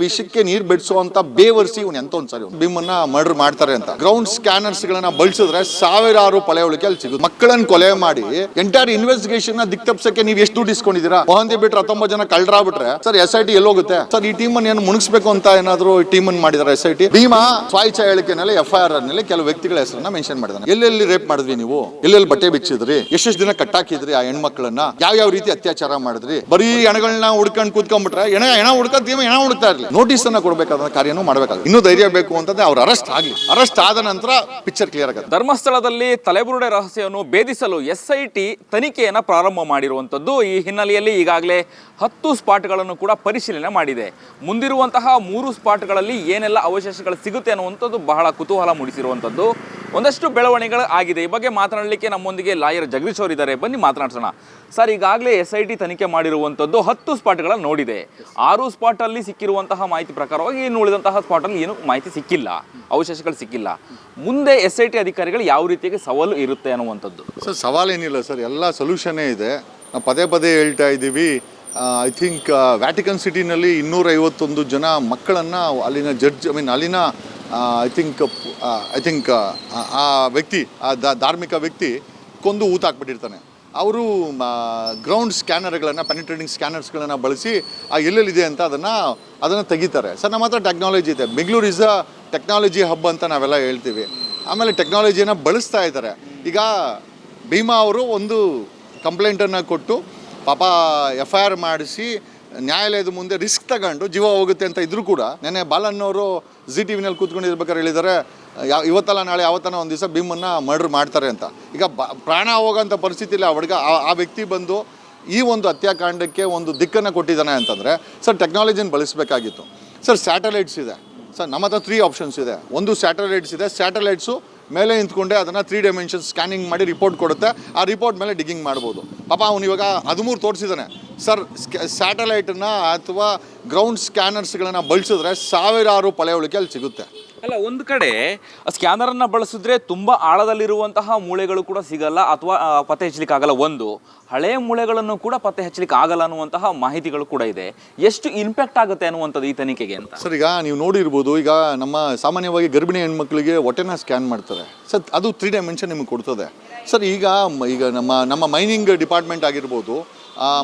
ವಿಷಕ್ಕೆ ನೀರ್ ಬೆಡ್ಸುವಂತ ಬೇವರ್ಸಿ ಇವನ್ ಎಂತ ಒಂದ್ಸರಿ ಬಿಮ್ಮನ್ನ ಮರ್ಡರ್ ಮಾಡ್ತಾರೆ ಅಂತ. ಗ್ರೌಂಡ್ ಸ್ಕ್ಯಾನರ್ಸ್ ಗಳನ್ನ ಬಳಸಿದ್ರೆ ಸಾವಿರಾರು ಪಳೆಯೊಳಿಕೆ ಅಲ್ಲಿ ಸಿಗುತ್ತೆ. ಮಕ್ಕಳನ್ನ ಕೊಲೆ ಮಾಡಿ ಎಂಟೈರ್ ಇನ್ವೆಸ್ಟಿಗೇಷನ್ನ ದಿಕ್ತಪ್ಸಕ್ಕೆ ನೀವು ಎಷ್ಟು ದುಡ್ಡು ಇಸ್ಕೊಂಡಿದ್ದೀರಾ? ಮೊಹಂದಿ ಬಿಟ್ರೆ ಹತ್ತೊಂಬತ್ತು ಜನ ಕಳ್ರಾಗ್ಬಿಟ್ರೆ ಸರ್ ಎಸ್ ಐ ಟಿ ಎಲ್ಲೋಗುತ್ತೆ. ಸರ್ ಈ ಟೀಮ್ ಅನ್ನು ಏನು ಮುಣಿಸ್ಬೇಕು ಅಂತ ಏನಾದ್ರು ಟೀಮ್ ಅನ್ನು ಮಾಡಿದಾರೆ ಎಸ್ ಐ ಟಿ ಭೀಮಾ ಸ್ವಾಯಿಚ ಹೇಳಿಕೆನಲ್ಲಿ ಎಫ್ ಐ ಆರ್ನಲ್ಲಿ ಕೆಲವು ವ್ಯಕ್ತಿಗಳ ಹೆಸರನ್ನ ಮೆನ್ಷನ್ ಮಾಡಿದಾನೆ ಎಲ್ಲೆಲ್ಲಿ ರೇಪ್ ಮಾಡಿದ್ವಿ ನೀವು? ಎಲ್ಲೆಲ್ಲಿ ಬಟ್ಟೆ ಬಿಚ್ಚಿದ್ರಿ? ಎಷ್ಟೆಷ್ಟು ದಿನ ಕಟ್ಟಾಕಿದ್ರಿ ಆ ಹೆಣ್ಮಕ್ಳನ್ನ? ಯಾವ ಯಾವ ರೀತಿ ಅತ್ಯಾಚಾರ ಮಾಡಿದ್ರಿ? ಬರೀ ಹೆಣಗಳನ್ನ ಹುಡ್ಕೊಂಡು ಕೂತ್ಕೊಂಡ್ಬಿಟ್ರೆ, ಹೆಣ ಹೆಣ ಹುಡ್ಕೋತೀವಿ ಹೆಣ ಹುಡುಕ್ತಾ ಇರ್ಲಿ ನೋಟಿಸ್ ಅನ್ನ ಕೊಡಬೇಕಾದ ಕಾರ್ಯನೂ ಮಾಡಬೇಕಾಗಿ ಇನ್ನೂ ಧೈರ್ಯ ಬೇಕು ಅಂತಂದ್ರೆ ಅವ್ರು ಅರೆಸ್ಟ್ ಆಗಲಿ. ಅರೆಸ್ಟ್ ಆದ ನಂತರ ಪಿಕ್ಚರ್ ಕ್ಲಿಯರ್ ಆಗುತ್ತೆ. ಧರ್ಮಸ್ಥಳದಲ್ಲಿ ತಲೆಬುರುಡೆ ರಹಸ್ಯವನ್ನು ಭೇದಿಸಲು ಎಸ್ ಐ ಟಿ ತನಿಖೆಯನ್ನು ಪ್ರಾರಂಭ ಮಾಡಿರುವಂಥದ್ದು ಈ ಹಿನ್ನೆಲೆಯಲ್ಲಿ ಈಗಾಗಲೇ ಹತ್ತು ಸ್ಪಾಟ್ಗಳನ್ನು ಕೂಡ ಪರಿಶೀಲನೆ ಮಾಡಿದೆ. ಮುಂದಿರುವಂತಹ ಮೂರು ಸ್ಪಾಟ್ಗಳಲ್ಲಿ ಏನೆಲ್ಲ ಅವಶೇಷಗಳು ಸಿಗುತ್ತೆ ಅನ್ನುವಂಥದ್ದು ಬಹಳ ಕುತೂಹಲ ಮೂಡಿಸಿರುವಂಥದ್ದು. ಒಂದಷ್ಟು ಬೆಳವಣಿಗೆಗಳು ಆಗಿದೆ. ಈ ಬಗ್ಗೆ ಮಾತನಾಡಲಿಕ್ಕೆ ನಮ್ಮೊಂದಿಗೆ ಲಾಯರ್ ಜಗದೀಶ್ ಅವರು ಇದ್ದಾರೆ. ಬನ್ನಿ, ಮಾತನಾಡ್ಸೋಣ. ಸರ್, ಈಗಾಗಲೇ ಎಸ್ ಐ ಟಿ ತನಿಖೆ ಮಾಡಿರುವಂಥದ್ದು ಹತ್ತು ಸ್ಪಾಟ್ಗಳನ್ನು ನೋಡಿದೆ. ಆರು ಸ್ಪಾಟಲ್ಲಿ ಸಿಕ್ಕಿರುವಂತಹ ಮಾಹಿತಿ ಪ್ರಕಾರವಾಗಿ ಇನ್ನು ಉಳಿದಂತಹ ಸ್ಪಾಟಲ್ಲಿ ಏನು ಮಾಹಿತಿ ಸಿಕ್ಕಿಲ್ಲ, ಅವಶೇಷಗಳು ಸಿಕ್ಕಿಲ್ಲ. ಮುಂದೆ ಎಸ್ ಐ ಟಿ ಅಧಿಕಾರಿಗಳು ಯಾವ ರೀತಿಯಾಗಿ ಸವಾಲು ಇರುತ್ತೆ ಅನ್ನುವಂಥದ್ದು. ಸರ್ ಸವಾಲೇನಿಲ್ಲ ಸರ್, ಎಲ್ಲ ಸೊಲ್ಯೂಷನೇ ಇದೆ. ನಾವು ಪದೇ ಪದೇ ಹೇಳ್ತಾ ಇದ್ದೀವಿ. ಐ ಥಿಂಕ್ ವ್ಯಾಟಿಕನ್ ಸಿಟಿನಲ್ಲಿ ಇನ್ನೂರೈವತ್ತೊಂದು ಜನ ಮಕ್ಕಳನ್ನು ಅಲ್ಲಿನ ಜಡ್ಜ್ ಐ ಮೀನ್ ಅಲ್ಲಿನ ಐ ಥಿಂಕ್ ಐ ಥಿಂಕ್ ಆ ವ್ಯಕ್ತಿ, ಆ ಧಾರ್ಮಿಕ ವ್ಯಕ್ತಿ ಕೊಂದು ಊತ ಹಾಕ್ಬಿಟ್ಟಿರ್ತಾನೆ. ಅವರು ಗ್ರೌಂಡ್ ಸ್ಕ್ಯಾನರ್ಗಳನ್ನು ಪೆನಿಟ್ರೇಟಿಂಗ್ ಸ್ಕ್ಯಾನರ್ಸ್ಗಳನ್ನು ಬಳಸಿ, ಆ, ಎಲ್ಲೆಲ್ಲಿದೆ ಅಂತ ಅದನ್ನು ಅದನ್ನು ತೆಗಿತಾರೆ. ಸರ್, ನಮ್ಮ ಹತ್ರ ಟೆಕ್ನಾಲಜಿ ಇದೆ. Bengaluru is a technology hub ಅಂತ ನಾವೆಲ್ಲ ಹೇಳ್ತೀವಿ. ಆಮೇಲೆ ಟೆಕ್ನಾಲಜಿಯನ್ನು ಬಳಸ್ತಾ ಇದ್ದಾರೆ. ಈಗ ಭೀಮಾ ಅವರು ಒಂದು ಕಂಪ್ಲೇಂಟನ್ನು ಕೊಟ್ಟು, ಪಾಪ ಎಫ್ ಐ ಆರ್ ಮಾಡಿಸಿ, ನ್ಯಾಯಾಲಯದ ಮುಂದೆ ರಿಸ್ಕ್ ತಗೊಂಡು ಜೀವ ಹೋಗುತ್ತೆ ಅಂತ ಇದ್ರೂ ಕೂಡ ನೆನೆ ಬಾಲನ್ನವರು ಜಿ ಟಿ ವಿನಲ್ಲಿ ಕೂತ್ಕೊಂಡಿರ್ಬೇಕಾದ್ರೆ ಹೇಳಿದ್ದಾರೆ ಯಾವ ಇವತ್ತಲ್ಲ, ನಾಳೆ ಯಾವತ್ತನ ಒಂದು ದಿವಸ ಭೀಮನ್ನು ಮರ್ಡ್ರ್ ಮಾಡ್ತಾರೆ ಅಂತ. ಈಗ ಬ ಪ್ರಾಣ ಹೋಗೋಂಥ ಪರಿಸ್ಥಿತಿಯಲ್ಲಿ ಆ ಹುಡುಗ, ಆ- ವ್ಯಕ್ತಿ ಬಂದು ಈ ಒಂದು ಹತ್ಯಾಕಾಂಡಕ್ಕೆ ಒಂದು ದಿಕ್ಕನ್ನು ಕೊಟ್ಟಿದ್ದಾನೆ ಅಂತಂದರೆ, ಸರ್ ಟೆಕ್ನಾಲಜಿನ ಬಳಸಬೇಕಾಗಿತ್ತು. ಸರ್ ಸ್ಯಾಟಲೈಟ್ಸ್ ಇದೆ. ಸರ್, ನಮ್ಮ ಹತ್ರ ತ್ರೀ ಆಪ್ಷನ್ಸ್ ಇದೆ. ಒಂದು ಸ್ಯಾಟಲೈಟ್ಸ್ ಇದೆ ಸ್ಯಾಟಲೈಟ್ಸು ಮೇಲೆ ನಿಂತ್ಕೊಂಡೆ ಅದನ್ನು ತ್ರೀ ಡೈಮೆನ್ಷನ್ ಸ್ಕ್ಯಾನಿಂಗ್ ಮಾಡಿ ರಿಪೋರ್ಟ್ ಕೊಡುತ್ತೆ. ಆ ರಿಪೋರ್ಟ್ ಮೇಲೆ ಡಿಗ್ಗಿಂಗ್ ಮಾಡ್ಬೋದು. ಪಾಪ ಅವನು ಇವಾಗ ಹದಿಮೂರು ತೋರಿಸಿದ್ದಾನೆ ಸರ್ ಸ್ಯಾಟಲೈಟನ್ನು ಅಥವಾ ಗ್ರೌಂಡ್ ಸ್ಕ್ಯಾನರ್ಸ್ಗಳನ್ನು ಬಳಸಿದ್ರೆ ಸಾವಿರಾರು ಪಳೆಯುಳಿಕೆ ಅಲ್ಲಿ ಸಿಗುತ್ತೆ. ಅಲ್ಲ, ಒಂದು ಕಡೆ ಸ್ಕ್ಯಾನರ್ ಅನ್ನ ಬಳಸಿದ್ರೆ ತುಂಬಾ ಆಳದಲ್ಲಿರುವಂತಹ ಮೂಳೆಗಳು ಕೂಡ ಸಿಗಲ್ಲ ಅಥವಾ ಪತ್ತೆ ಹಚ್ಚಲಿಕ್ಕೆ ಆಗಲ್ಲ. ಒಂದು ಹಳೆಯ ಮೂಳೆಗಳನ್ನು ಕೂಡ ಪತ್ತೆ ಹಚ್ಚಲಿಕ್ಕೆ ಆಗಲ್ಲ ಅನ್ನುವಂತಹ ಮಾಹಿತಿಗಳು ಕೂಡ ಇದೆ. ಎಷ್ಟು ಇಂಪ್ಯಾಕ್ಟ್ ಆಗುತ್ತೆ ಅನ್ನುವಂಥದ್ದು ಈ ತನಿಖೆಗೆ ಅಂತ. ಸರ್, ಈಗ ನೀವು ನೋಡಿರ್ಬೋದು, ಈಗ ನಮ್ಮ ಸಾಮಾನ್ಯವಾಗಿ ಗರ್ಭಿಣಿ ಹೆಣ್ಮಕ್ಳಿಗೆ ಹೊಟ್ಟೆನ ಸ್ಕ್ಯಾನ್ ಮಾಡ್ತಾರೆ. ಸರ್, ಅದು ತ್ರೀ ಡೈಮೆನ್ಷನ್ ನಿಮಗೆ ಕೊಡ್ತದೆ. ಸರ್, ಈಗ ಈಗ ನಮ್ಮ ನಮ್ಮ ಮೈನಿಂಗ್ ಡಿಪಾರ್ಟ್ಮೆಂಟ್ ಆಗಿರ್ಬೋದು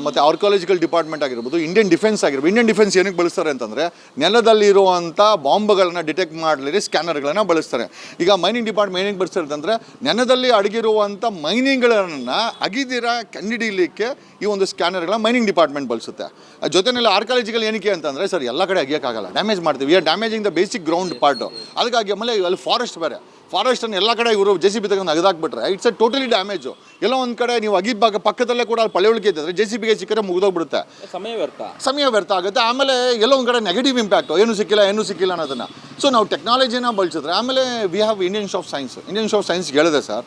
ಮತ್ತು ಆರ್ಕಾಲಜಿಕಲ್ ಡಿಪಾರ್ಟ್ಮೆಂಟ್ ಆಗಿರ್ಬೋದು ಇಂಡಿಯನ್ ಡಿಫೆನ್ಸ್ ಆಗಿರ್ಬೋದು. ಇಂಡಿಯನ್ ಡಿಫೆನ್ಸ್ ಏನಕ್ಕೆ ಬಳಸ್ತಾರೆ ಅಂತಂದರೆ ನೆಲದಲ್ಲಿರುವಂಥ ಬಾಂಬ್ಗಳನ್ನು ಡಿಟೆಕ್ಟ್ ಮಾಡಲಿ ಸ್ಕ್ಯಾನರ್ಗಳನ್ನು ಬಳಸ್ತಾರೆ. ಈಗ ಮೈನಿಂಗ್ ಡಿಪಾರ್ಟ್ಮೆಂಟ್ ಏನಕ್ಕೆ ಬಳಸ್ತಾರೆ ಅಂತಂದರೆ, ನೆಲದಲ್ಲಿ ಅಡಗಿರುವಂಥ ಮೈನಿಂಗ್ಗಳನ್ನು ಅಗಿದಿರ ಕಂಡಿಡಿಲಿಕ್ಕೆ ಈ ಒಂದು ಸ್ಕ್ಯಾನರ್ಗಳ ಮೈನಿಂಗ್ ಡಿಪಾರ್ಟ್ಮೆಂಟ್ ಬಳಸುತ್ತೆ. ಜೊತೆಯಲ್ಲಿ ಆರ್ಕಾಲಜಿಕಲ್ ಏನಕ್ಕೆ ಅಂತಂದರೆ, ಸರ್, ಎಲ್ಲ ಕಡೆ ಅಗಿಯೋಕ್ಕಾಗಲ್ಲ. ಡ್ಯಾಮೇಜ್ ಮಾಡ್ತೀವಿ. Damaging the basic ground part ಅದಕ್ಕಾಗಿ ಆಮೇಲೆ ಅಲ್ಲಿ ಫಾರೆಸ್ಟ್ ಬೇರೆ. ಫಾರೆಸ್ಟನ್ನು ಎಲ್ಲ ಕಡೆ ಇವರು ಜೆ ಸಿ ಬಿ ತಗೊಂಡು ಅಗದಾಕ್ಬಿಟ್ರೆ ಇಟ್ಸ್ ಅ ಟೋಟಲಿ ಡ್ಯಾಮೇಜು ಎಲ್ಲೋ ಒಂದು ಕಡೆ ನೀವು ಅಗಿದ್ದಾಗ ಪಕ್ಕದಲ್ಲೇ ಕೂಡ ಅಲ್ಲಿ ಪಳೆಯುಳಿಕೆ ಇದ್ದರೆ ಜೆ ಸಿ ಬಿಗೆ ಸಿಕ್ಕರೆ ಮುಗಿದೋಗ್ಬಿಡುತ್ತೆ. ಸಮಯ ವ್ಯರ್ಥ. ಸಮಯ ವ್ಯರ್ಥ ಆಗುತ್ತೆ. ಆಮೇಲೆ ಎಲ್ಲೋ ಒಂದು ಕಡೆ ನೆಗೆಟಿವ್ ಇಂಪ್ಯಾಕ್ಟು ಏನು ಸಿಕ್ಕಿಲ್ಲ ಏನು ಸಿಕ್ಕಿಲ್ಲ ಅನ್ನೋದನ್ನು. ಸೊ ನಾವು ಟೆಕ್ನಾಲಜಿನ ಬಳಸಿದ್ರೆ ಆಮೇಲೆ we have Indian of science Indian of science ಹೇಳಿದೆ ಸರ್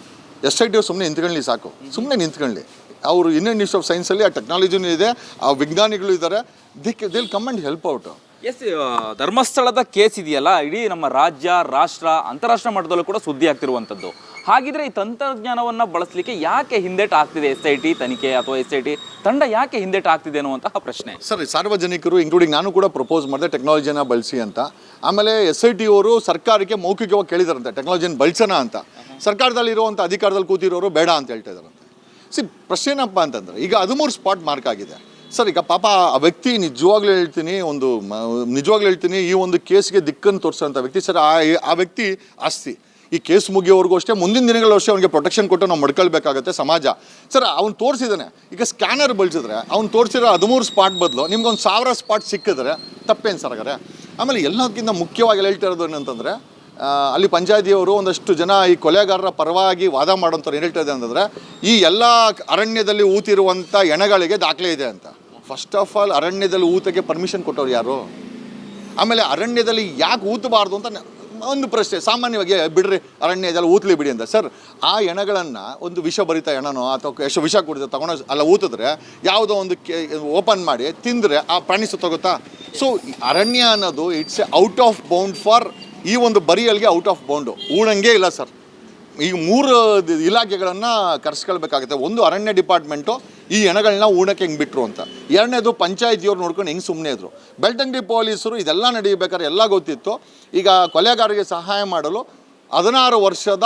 ಎಸ್ ಐ ಟಿ ಸುಮ್ಮನೆ ನಿಂತ್ಕೊಳ್ಳಿ ಸಾಕು. ಸುಮ್ಮನೆ ನಿಂತ್ಕೊಳ್ಳಿ. ಅವರು ಇಂಡಿಯನ್ ಇನ್ಸ್ಟಿಟ್ಯೂಟ್ ಆಫ್ ಸೈನ್ಸಲ್ಲಿ ಆ ಟೆಕ್ನಾಲಜಿನೂ ಇದೆ ಆ ವಿಜ್ಞಾನಿಗಳು ಇದ್ದಾರೆ. ದಿಕ್ ದಿಲ್ ಕಮ್ ಅಂಡ್ ಹೆಲ್ಪ್ ಔಟ್ ಎಸ್ ಧರ್ಮಸ್ಥಳದ ಕೇಸ್ ಇದೆಯಲ್ಲ, ಇಡೀ ನಮ್ಮ ರಾಜ್ಯ, ರಾಷ್ಟ್ರ ಅಂತಾರಾಷ್ಟ್ರ ಮಟ್ಟದಲ್ಲೂ ಕೂಡ ಸುದ್ದಿ ಆಗ್ತಿರುವಂಥದ್ದು. ಹಾಗಿದ್ರೆ ಈ ತಂತ್ರಜ್ಞಾನವನ್ನು ಬಳಸಲಿಕ್ಕೆ ಯಾಕೆ ಹಿಂದೇಟ್ ಆಗ್ತಿದೆ ಎಸ್ ಐ ಟಿ ತನಿಖೆ ಅಥವಾ ಎಸ್ ಐ ಟಿ ತಂಡ ಯಾಕೆ ಹಿಂದೇಟ್ ಆಗ್ತಿದೆ ಅನ್ನುವಂತಹ ಪ್ರಶ್ನೆ. ಸರ್, ಸಾರ್ವಜನಿಕರು ಇನ್ಕ್ಲೂಡಿಂಗ್ ನಾನು ಕೂಡ ಪ್ರಪೋಸ್ ಮಾಡಿದೆ ಟೆಕ್ನಾಲಜಿನ ಬಳಸಿ ಅಂತ. ಆಮೇಲೆ ಎಸ್ ಐ ಟಿ ಅವರು ಸರ್ಕಾರಕ್ಕೆ ಮೌಖಿಕವಾಗಿ ಕೇಳಿದಾರಂತೆ ಟೆಕ್ನಾಲಜಿನ ಬಳಸೋಣ ಅಂತ. ಸರ್ಕಾರದಲ್ಲಿ ಇರುವಂಥ ಅಧಿಕಾರದಲ್ಲಿ ಕೂತಿರೋರು ಬೇಡ ಅಂತ ಹೇಳ್ತಾ ಇದ್ದಾರಂತೆ ಸಿ ಪ್ರಶ್ನೆ ಏನಪ್ಪ ಅಂತಂದರೆ, ಈಗ ಹದಿಮೂರು ಸ್ಪಾಟ್ ಮಾರ್ಕ್ ಆಗಿದೆ. ಸರ್, ಈಗ ಪಾಪ ಆ ವ್ಯಕ್ತಿ ನಿಜವಾಗ್ಲೂ ಹೇಳ್ತೀನಿ, ಒಂದು ನಿಜವಾಗ್ಲೂ ಹೇಳ್ತೀನಿ, ಈ ಒಂದು ಕೇಸ್ಗೆ ದಿಕ್ಕನ್ನು ತೋರಿಸೋಂಥ ವ್ಯಕ್ತಿ. ಸರ್, ಆ ಆ ವ್ಯಕ್ತಿ ಆಸ್ತಿ. ಈ ಕೇಸ್ ಮುಗಿಯೋವರೆಗೂ ಅಷ್ಟೇ, ಮುಂದಿನ ದಿನಗಳು ಅಷ್ಟೇ ಅವ್ನಿಗೆ ಪ್ರೊಟೆಕ್ಷನ್ ಕೊಟ್ಟು ನಾವು ಮಡ್ಕೊಳ್ಬೇಕಾಗತ್ತೆ ಸಮಾಜ. ಸರ್, ಅವ್ನು ತೋರಿಸಿದ್ದಾನೆ. ಈಗ ಸ್ಕ್ಯಾನರ್ ಬಳಸಿದ್ರೆ, ಅವ್ನು ತೋರಿಸಿರೋ ಹದಿಮೂರು ಸ್ಪಾಟ್ ಬದಲು ನಿಮ್ಗೆ ಒಂದು ಸಾವಿರ ಸ್ಪಾಟ್ ಸಿಕ್ಕಿದ್ರೆ ತಪ್ಪೇನು ಸರ್ ಹಾಗಾದ್ರೆ? ಆಮೇಲೆ ಎಲ್ಲಕ್ಕಿಂತ ಮುಖ್ಯವಾಗಿ ಹೇಳ್ತಾ ಇರೋದು ಏನಂತಂದರೆ ಅಲ್ಲಿ ಪಂಚಾಯತಿಯವರು ಒಂದಷ್ಟು ಜನ ಈ ಕೊಲೆಗಾರರ ಪರವಾಗಿ ವಾದ ಮಾಡೋಂಥವ್ರು ಏನು ಹೇಳ್ತಾ ಇದೆ ಅಂತಂದರೆ, ಈ ಎಲ್ಲ ಅರಣ್ಯದಲ್ಲಿ ಊತಿರುವಂಥ ಎಣಗಳಿಗೆ ದಾಖಲೆ ಇದೆ ಅಂತ. ಫಸ್ಟ್ ಆಫ್ ಆಲ್ ಅರಣ್ಯದಲ್ಲಿ ಊತಕ್ಕೆ ಪರ್ಮಿಷನ್ ಕೊಟ್ಟವ್ರು ಯಾರು? ಆಮೇಲೆ ಅರಣ್ಯದಲ್ಲಿ ಯಾಕೆ ಊತಬಾರ್ದು ಅಂತ ಒಂದು ಪ್ರಶ್ನೆ. ಸಾಮಾನ್ಯವಾಗಿ ಬಿಡ್ರಿ, ಅರಣ್ಯದಲ್ಲಿ ಊತಲಿ ಬಿಡಿ ಅಂತ. ಸರ್, ಆ ಎಣಗಳನ್ನು ಒಂದು ವಿಷ ಬರಿತಾ ಎಣನೋ ಅಥವಾ ಎಷ್ಟು ವಿಷ ಕುಡಿದ ತಗೊಂಡು ಅಲ್ಲ ಊತಿದ್ರೆ ಯಾವುದೋ ಒಂದು ಓಪನ್ ಮಾಡಿ ತಿಂದರೆ ಆ ಪ್ರಾಣಿ ಸುತ್ತೋಗುತ್ತಾ? ಸೊ ಅರಣ್ಯ ಅನ್ನೋದು it's a out of bound for ಈ ಒಂದು ಬರಿಯಲ್ಗೆ ಔಟ್ ಆಫ್ ಬೌಂಡು ಊಳಂಗೆ ಇಲ್ಲ ಸರ್. ಈಗ ಮೂರು ಇಲಾಖೆಗಳನ್ನು ಕರೆಸ್ಕೊಳ್ಬೇಕಾಗುತ್ತೆ. ಒಂದು ಅರಣ್ಯ ಡಿಪಾರ್ಟ್ಮೆಂಟು ಈ ಹೆಣಗಳನ್ನ ಊಣಕ್ಕೆ ಹೆಂಗೆ ಬಿಟ್ರು ಅಂತ. ಎರಡನೇದು ಪಂಚಾಯತಿಯವ್ರು ನೋಡ್ಕೊಂಡು ಹೆಂಗೆ ಸುಮ್ಮನೆ ಇದ್ರು. ಬೆಳ್ತಂಗಡಿ ಪೊಲೀಸರು ಇದೆಲ್ಲ ನಡೀಬೇಕಾದ್ರೆ ಎಲ್ಲ ಗೊತ್ತಿತ್ತು. ಈಗ ಕೊಲೆಗಾರರಿಗೆ ಸಹಾಯ ಮಾಡಲು ಹದಿನಾರು ವರ್ಷದ